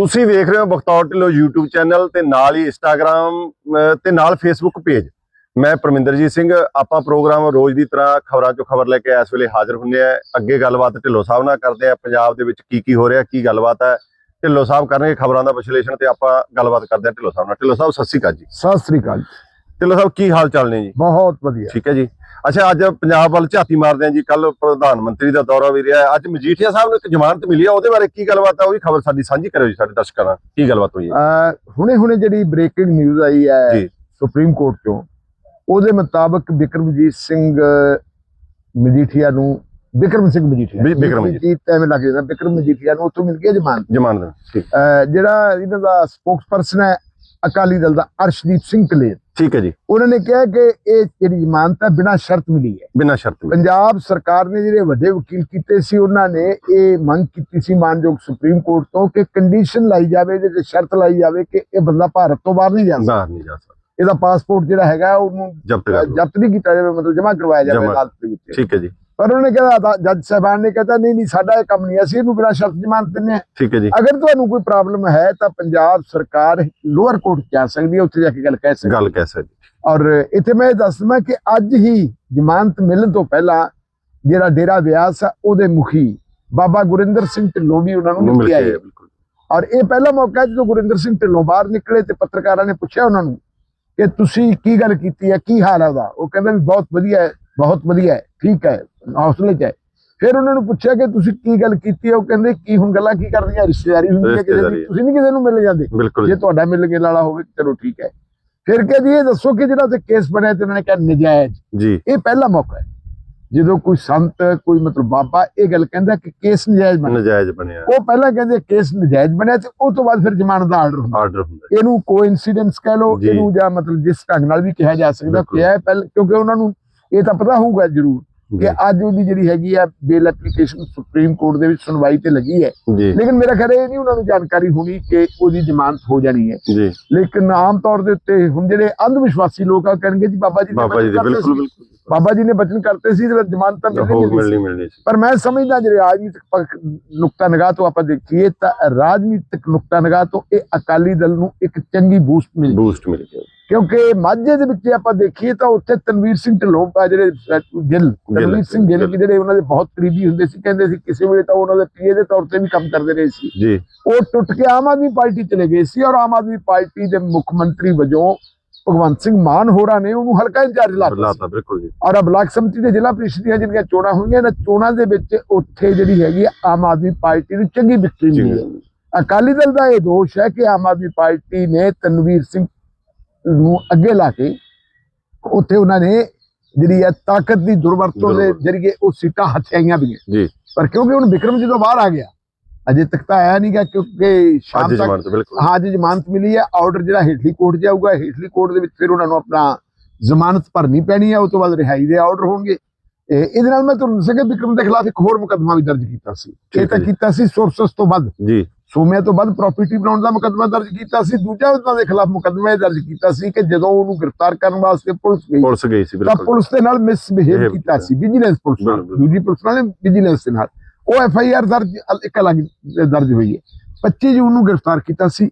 ਤੁਸੀਂ ਵੇਖ ਰਹੇ ਹੋ ਬਖਤੌਰ ਢਿੱਲੋਂ YouTube ਚੈਨਲ ਤੇ ਨਾਲ ਹੀ Instagram ਤੇ ਨਾਲ Facebook ਪੇਜ ਮੈਂ ਪਰਮਿੰਦਰਜੀਤ ਸਿੰਘ ਆਪਾਂ ਪ੍ਰੋਗਰਾਮ ਰੋਜ਼ ਦੀ ਤਰ੍ਹਾਂ ਖਬਰਾਂ ਚੋਂ ਖਬਰ ਲੈ ਕੇ ਇਸ ਵੇਲੇ ਹਾਜ਼ਰ ਹੁੰਦੇ ਆ। ਅੱਗੇ ਗੱਲਬਾਤ ਢਿੱਲੋਂ ਸਾਹਿਬ ਨਾਲ ਕਰਦੇ ਆ ਪੰਜਾਬ ਦੇ ਵਿੱਚ ਕੀ ਕੀ ਹੋ ਰਿਹਾ ਕੀ ਗੱਲਬਾਤ ਹੈ। ਢਿੱਲੋਂ ਸਾਹਿਬ ਕਰਨਗੇ ਖਬਰਾਂ ਦਾ ਵਿਸ਼ਲੇਸ਼ਣ ਤੇ ਆਪਾਂ ਗੱਲਬਾਤ ਕਰਦੇ ਆ ਢਿੱਲੋਂ ਸਾਹਿਬ ਨਾਲ। ਢਿੱਲੋਂ ਸਾਹਿਬ ਸਤਿ ਸ਼੍ਰੀ ਅਕਾਲ ਜੀ। ਸਤਿ ਸ੍ਰੀ ਅਕਾਲ ਢਿੱਲੋਂ ਸਾਹਿਬ ਕੀ ਹਾਲ ਚਾਲ ਨੇ ਜੀ? ਬਹੁਤ ਵਧੀਆ। ਠੀਕ ਹੈ ਜੀ? ਅੱਛਾ ਅੱਜ ਪੰਜਾਬ ਵੱਲ ਝਾਤੀ ਮਾਰਦੇ ਆ ਜੀ ਕੱਲ ਪ੍ਰਧਾਨ ਮੰਤਰੀ ਦਾ ਦੌਰਾ ਵੀ ਰਿਹਾ। ਅੱਜ ਮਜੀਠੀਆ ਸਾਹਿਬ ਨੂੰ ਇੱਕ ਜ਼ਮਾਨਤ ਮਿਲੀ ਆ ਉਹਦੇ ਬਾਰੇ ਕੀ ਗੱਲਬਾਤ ਹੈ ਉਹ ਵੀ ਖਬਰ ਸਾਡੀ ਸਾਂਝੀ ਕਰਿਓ ਜੀ ਸਾਡੇ ਦਰਸ਼ਕਾਂ ਨਾਲ ਕੀ ਗੱਲਬਾਤ ਹੋਈ ਹੈ ਹੁਣੇ ਹੁਣੇ ਜਿਹੜੀ ਬ੍ਰੇਕਿੰਗ ਨਿਊਜ਼ ਆਈ ਹੈ ਜੀ। ਸੁਪਰੀਮ ਕੋਰਟ ਤੋਂ ਉਹਦੇ ਮੁਤਾਬਕ ਬਿਕਰਮਜੀਤ ਸਿੰਘ ਮਜੀਠੀਆ ਨੂੰ ਬਿਕਰਮ ਸਿੰਘ ਮਜੀਠੀਆ ਬਿ- ਬਿਕਰਮ ਜੀ। ਜੀਤ ਐਵੇਂ ਲੱਗ ਜਾਂਦਾ ਬਿਕਰਮ ਮਜੀਠੀਆ ਨੂੰ ਉੱਥੋਂ ਮਿਲ ਗਿਆ ਜ਼ਮਾਨਤ ਜ਼ਮਾਨਤ ਜਿਹੜਾ ਇਹਨਾਂ ਦਾ ਸਪੋਕਸਪਰਸਨ ਹੈ ਅਕਾਲੀ ਦਲ ਦਾ ਅਰਸ਼ਦੀਪ ਸਿੰਘ ਕਲੇਰ ਠੀਕ ਹੈ ਜੀ। ਉਹਨਾਂ ਨੇ ਕਿਹਾ ਕਿ ਇਹ ਜਿਹੜੀ ਜ਼ਮਾਨਤ ਹੈ ਬਿਨਾਂ ਸ਼ਰਤ ਮਿਲੀ ਹੈ। ਬਿਨਾਂ ਸ਼ਰਤ। ਪੰਜਾਬ ਸਰਕਾਰ ਨੇ ਜਿਹੜੇ ਵੱਡੇ ਵਕੀਲ ਕੀਤੇ ਸੀ ਉਹਨਾਂ ਨੇ ਇਹ ਮੰਗ ਕੀਤੀ ਸੀ ਮਾਨਯੋਗ ਸੁਪਰੀਮ ਕੋਰਟ ਤੋਂ ਕਿ ਕੰਡੀਸ਼ਨ ਲਾਈ ਜਾਵੇ ਇਹਦੇ ਤੇ ਸ਼ਰਤ ਲਾਈ ਜਾਵੇ ਕਿ ਇਹ ਬੰਦਾ ਭਾਰਤ ਤੋਂ ਬਾਹਰ ਨਹੀਂ ਜਾ ਸਕਦਾ। ਬਾਹਰ ਨਹੀਂ ਜਾ ਸਕਦਾ। ਇਹਦਾ ਪਾਸਪੋਰਟ ਜਿਹੜਾ ਹੈਗਾ ਉਹਨੂੰ ਜਬਤ ਕਰ ਲਓ। ਜ਼ਬਤ ਨਹੀਂ ਕੀਤਾ ਜਾਵੇ ਮਤਲਬ ਜਮ੍ਹਾਂ ਕਰਵਾਇਆ ਜਾਵੇ ਜਮ੍ਹਾਂ। ਅਦਾਲਤ ਦੇ ਵਿੱਚ। ਠੀਕ ਹੈ ਜੀ। ਪਰ ਉਹਨੇ ਕਿਹਾ ਅਦਾ- ਜੱਜ ਸਾਹਿਬਾਨ ਨੇ ਕਹਿੰਦਾ ਨਹੀਂ ਨਹੀਂ ਸਾਡਾ ਇਹ ਕੰਮ ਨਹੀਂ ਅਸੀਂ ਇਹਨੂੰ ਬਿਨਾਂ ਸ਼ਰਤ ਜ਼ਮਾਨਤ ਦਿੰਦੇ ਹਾਂ। ਠੀਕ ਹੈ ਜੀ। ਅਗਰ ਤੁਹਾਨੂੰ ਕੋਈ ਪ੍ਰੋਬਲਮ ਹੈ ਤਾਂ ਪੰਜਾਬ ਸਰਕਾਰ ਲੋਅਰ ਕੋਰਟ ਜਾ ਸਕਦੀ ਹੈ ਉੱਥੇ ਜਾ ਕੇ ਗੱਲ ਕਹਿ ਸਕਦੀ ਹੈ। ਗੱਲ ਕਹਿ ਸਕਦੀ ਔਰ ਇੱਥੇ ਮੈਂ ਇਹ ਦੱਸ ਦਵਾਂ ਕਿ ਅੱਜ ਹੀ ਜ਼ਮਾਨਤ ਮਿਲਣ ਤੋਂ ਪਹਿਲਾਂ ਜਿਹੜਾ ਡੇਰਾ ਵਿਆਸ ਆ ਉਹਦੇ ਮੁਖੀ ਬਾਬਾ ਗੁਰਿੰਦਰ ਸਿੰਘ ਢਿੱਲੋਂ ਵੀ ਉਹਨਾਂ ਨੂੰ ਨੂੰ ਮਿਲ ਮਿਲ ਕੇ ਕੇ ਆਏ ਆਏ, ਬਿਲਕੁਲ। ਔਰ ਇਹ ਪਹਿਲਾ ਮੌਕਾ ਹੈ ਜਦੋਂ ਗੁਰਿੰਦਰ ਸਿੰਘ ਢਿੱਲੋਂ ਬਾਹਰ ਨਿਕਲੇ ਤੇ ਪੱਤਰਕਾਰਾਂ ਨੇ ਪੁੱਛਿਆ ਉਹਨਾਂ ਨੂੰ ਕਿ ਤੁਸੀਂ ਕੀ ਗੱਲ ਕੀਤੀ ਹੈ? ਕੀ ਹਾਲ ਹੈ ਉਹਦਾ? ਉਹ ਕਹਿੰਦਾ ਵੀ ਬਹੁਤ ਵਧੀਆ ਹੈ ਬਹੁਤ ਵਧੀਆ ਹੈ ਠੀਕ ਹੈ ਹੌਸਲੇ 'ਚ ਹੈ। ਫਿਰ ਉਹਨਾਂ ਨੂੰ ਪੁੱਛਿਆ ਕਿ ਤੁਸੀਂ ਕੀ ਗੱਲ ਕੀਤੀ ਹੈ? ਉਹ ਕਹਿੰਦੇ ਕੀ ਹੁਣ ਗੱਲਾਂ ਕੀ ਕਰਨੀਆਂ ਰਿਸ਼ਤੇਦਾਰੀ ਹੁੰਦੀ ਹੈ ਕਿਸੇ ਦੀ। ਤੁਸੀਂ ਨਹੀਂ ਕਿਸੇ ਨੂੰ ਮਿਲ ਜਾਂਦੇ। ਜੇ ਤੁਹਾਡਾ ਮਿਲ ਕੇ ਵਾਲਾ ਹੋਵੇ ਚਲੋ ਠੀਕ ਹੈ। ਫਿਰ ਕਿਹਾ ਜੀ ਇਹ ਦੱਸੋ ਕਿ ਜਿਹੜਾ ਤੇ ਕੇਸ ਬਣਿਆ ਤੇ ਉਹਨਾਂ ਨੇ ਕਿਹਾ ਨਜਾਇਜ਼। ਜੀ। ਇਹ ਪਹਿਲਾ ਮੌਕਾ ਹੈ। ਜਦੋਂ ਕੋਈ ਸੰਤ ਕੋਈ ਮਤਲਬ ਬਾਬਾ ਇਹ ਗੱਲ ਕਹਿੰਦਾ ਕਿ ਕੇਸ ਨਜਾਇਜ਼ ਬਣਿਆ। ਨਜਾਇਜ਼ ਬਣਿਆ। ਉਹ ਪਹਿਲਾਂ ਕਹਿੰਦੇ ਕੇਸ ਨਜਾਇਜ਼ ਬਣਿਆ ਤੇ ਉਸ ਤੋਂ ਬਾਅਦ ਫਿਰ ਜ਼ਮਾਨਤ ਦਾ ਆਰਡਰ ਹੁੰਦਾ। ਆਰਡਰ ਹੁੰਦਾ। ਇਹਨੂੰ ਕੋਇਨਸੀਡੈਂਸ ਕਹਿ ਲਓ। ਇਹਨੂੰ ਜਾਂ ਮਤਲਬ ਜਿਸ ਢੰਗ ਨਾਲ ਵੀ ਕਿਹਾ ਜਾ ਸਕਦਾ ਬਿਲਕੁਲ। ਕਿ ਹੈ ਪਹਿਲ ਕਿਉਂਕਿ ਉਹਨਾਂ ਨੂੰ ਇਹ ਤਾਂ ਪਤਾ ਹੋਊਗਾ ਜ਼ਰੂਰ। ਕਿ ਅੱਜ ਉਹਦੀ ਜਿਹੜੀ ਹੈਗੀ ਆ ਬੇਲ ਐਪਲੀਕੇਸ਼ਨ ਸੁਪਰੀਮ ਕੋਰਟ ਦੇ ਵਿੱਚ ਸੁਣਵਾਈ ਤੇ ਲੱਗੀ ਹੈ। ਲੇਕਿਨ ਮੇਰਾ ਖਿਆਲ ਇਹ ਨਹੀਂ ਉਹਨਾਂ ਨੂੰ ਜਾਣਕਾਰੀ ਹੋਣੀ ਕਿ ਉਹਦੀ ਜ਼ਮਾਨਤ ਹੋ ਜਾਣੀ ਹੈ। ਲੇਕਿਨ ਆਮ ਤੌਰ ਦੇ ਉੱਤੇ ਹੁਣ ਜਿਹੜੇ ਅੰਧ ਵਿਸ਼ਵਾਸੀ ਲੋਕ ਆ ਕਹਿਣਗੇ ਜੀ ਬਾਬਾ ਜੀ ਨੇ ਬਾਬਾ ਜੀ ਬਚਨ ਦੇ ਕਰਤੇ ਬਿਲਕੁਲ ਸੀ। ਬਿਲਕੁਲ ਬਾਬਾ ਜੀ ਨੇ ਬਚਨ ਕਰਤੇ ਸੀ ਤੇ ਜ਼ਮਾਨਤ ਤਾਂ ਮਿਲਣੀ ਮਿਲਣੀ ਪਰ ਮੈਂ ਸਮਝਦਾ ਜਿਹੜੇ ਰਾਜਨੀਤਿਕ ਨੁਕਤਾ ਨਿਗਾਹ ਤੋਂ ਆਪਾਂ ਦੇਖੀਏ ਤਾਂ ਰਾਜਨੀਤਿਕ ਨੁਕਤਾ ਨਿਗਾਹ ਤੋਂ ਇਹ ਅਕਾਲੀ ਦਲ ਨੂੰ ਇੱਕ ਚੰਗੀ ਬੂਸਟ ਮਿਲੀ। ਬੂਸਟ ਮਿਲ ਗਿਆ ਕਿਉਂਕਿ ਮਾਝੇ ਦੇ ਵਿੱਚ ਆਪਾਂ ਦੇਖੀਏ ਤਾਂ ਉੱਥੇ ਤਨਵੀਰ ਸਿੰਘ ਢਿੱਲੋਂ ਜਿਹੜੇ ਗਿੱਲ ਤਨਵੀਰ ਸਿੰਘ ਗਿੱਲ। ਜਿਹੜੇ ਉਹਨਾਂ ਦੇ ਬਹੁਤ ਕਰੀਬੀ ਹੁੰਦੇ ਸੀ ਕਹਿੰਦੇ ਸੀ ਕਿਸੇ ਵੇਲੇ ਤਾਂ ਉਹਨਾਂ ਦੇ ਪੀਏ ਦੇ ਤੌਰ ਤੇ ਵੀ ਕੰਮ ਕਰਦੇ ਰਹੇ ਸੀ। ਜੀ। ਉਹ ਟੁੱਟ ਕੇ ਆਮ ਆਦਮੀ ਪਾਰਟੀ ਚਲੇ ਗਏ ਸੀ ਔਰ ਆਮ ਆਦਮੀ ਪਾਰਟੀ ਦੇ ਮੁੱਖ ਮੰਤਰੀ ਵਜੋਂ ਭਗਵੰਤ ਸਿੰਘ ਮਾਨ ਹੋਰਾਂ ਨੇ ਉਹਨੂੰ ਹਲਕਾ ਇੰਚਾਰਜ ਲਾਤਾ ਬਿਲਕੁਲ ਜੀ। ਔਰ ਬਲਾਕ ਸਮਿਤੀ ਦੇ ਜ਼ਿਲ੍ਹਾ ਪ੍ਰੀਸ਼ਦ ਦੀਆਂ ਜਿਹੜੀਆਂ ਚੋਣਾਂ ਹੋਈਆਂ ਨੇ ਚੋਣਾਂ ਦੇ ਵਿੱਚ ਉੱਥੇ ਜਿਹੜੀ ਹੈਗੀ ਆਮ ਆਦਮੀ ਪਾਰਟੀ ਨੂੰ ਚੰਗੀ ਵਿਕਟਰੀ ਮਿਲੀ ਅਕਾਲੀ ਦਲ ਦਾ ਇਹ ਦੋਸ਼ ਹੈ ਕਿ ਆਮ ਆਦਮੀ ਪਾਰਟੀ ਨੇ ਤਨਵੀਰ ਸਿੰਘ ਨੂੰ ਅੱਗੇ ਲਾ ਕੇ ਉੱਥੇ ਉਹਨਾਂ ਨੇ ਜਿਹੜੀ ਹੈ ਤਾਕਤ ਦੀ ਦੁਰਵਰਤੋਂ ਦੇ। ਜਰੀਏ ਉਹ ਸੀਟਾਂ ਹਥਿਆਈਆਂ ਵੀ ਜੀ। ਪਰ ਕਿਉਂਕਿ ਹੁਣ ਵਿਕਰਮ ਜਦੋਂ ਬਾਹਰ ਆ ਗਿਆ ਅਜੇ ਤੱਕ ਤਾਂ ਆਇਆ ਨਹੀਂਗਾ ਕਿਉਂਕਿ ਸ਼ਾਮ ਤੱਕ ਜ਼ਮਾਨਤ ਬਿਲਕੁਲ। ਹਾਂ ਅੱਜ ਜ਼ਮਾਨਤ ਮਿਲੀ ਹੈ ਆਰਡਰ ਜਿਹੜਾ ਹੇਠਲੀ ਕੋਰਟ ਜਾਊਗਾ ਹੇਠਲੀ ਕੋਰਟ ਦੇ ਵਿੱਚ ਫਿਰ ਉਹਨਾਂ ਨੂੰ ਆਪਣਾ ਜ਼ਮਾਨਤ ਭਰਨੀ ਪੈਣੀ ਹੈ ਉਸ ਤੋਂ ਬਾਅਦ ਰਿਹਾਈ ਦੇ ਆਰਡਰ ਹੋਣਗੇ। ਇਹ- ਇਹਦੇ ਨਾਲ ਮੈਂ ਤੁਹਾਨੂੰ ਦੱਸਾਂਗਾ ਵਿਕਰਮ ਦੇ ਖਿਲਾਫ ਇੱਕ ਹੋਰ ਮੁਕੱਦਮਾ ਵੀ ਦਰਜ ਕੀਤਾ ਸੀ। ਇਹ ਤਾਂ ਜੀ। ਕੀਤਾ ਸੀ ਸੋਰਸਸ ਤੋਂ ਵੱਧ। ਜੀ। ਸੋਮਿਆਂ ਤੋਂ ਵੱਧ ਪ੍ਰਾਪਰਟੀ ਬਣਾਉਣ ਦਾ ਮੁਕੱਦਮਾ ਦਰਜ ਕੀਤਾ ਸੀ ਦੂਜਾ ਉਹਨਾਂ ਦੇ ਖਿਲਾਫ ਮੁਕੱਦਮਾ ਦਰਜ ਕੀਤਾ ਸੀ ਕਿ ਜਦੋਂ ਉਹਨੂੰ ਗ੍ਰਿਫਤਾਰ ਕਰਨ ਵਾਸਤੇ ਪੁਲਿਸ ਗਈ ਪੁਲਿਸ ਗਈ ਸੀ ਤਾਂ ਬਿਲਕੁਲ। ਪੁਲਿਸ ਦੇ ਨਾਲ ਮਿਸਬਿਹੇਵ ਕੀਤਾ। ਸੀ ਵਿਜੀਲੈਂਸ ਪੁਲਿਸ ਨਾਲ। ਦੂਜੀ ਪੁਲਿਸ ਨਾਲ ਵਿਜੀਲੈਂਸ ਦੇ ਨਾਲ। ਉਹ ਐਫ ਆਈ ਆਰ ਦਰਜ ਇੱਕ ਅਲੱਗ ਦਰਜ ਹੋਈ ਹੈ। 25 ਜੂਨ ਨੂੰ ਗ੍ਰਿਫਤਾਰ ਕੀਤਾ ਸੀ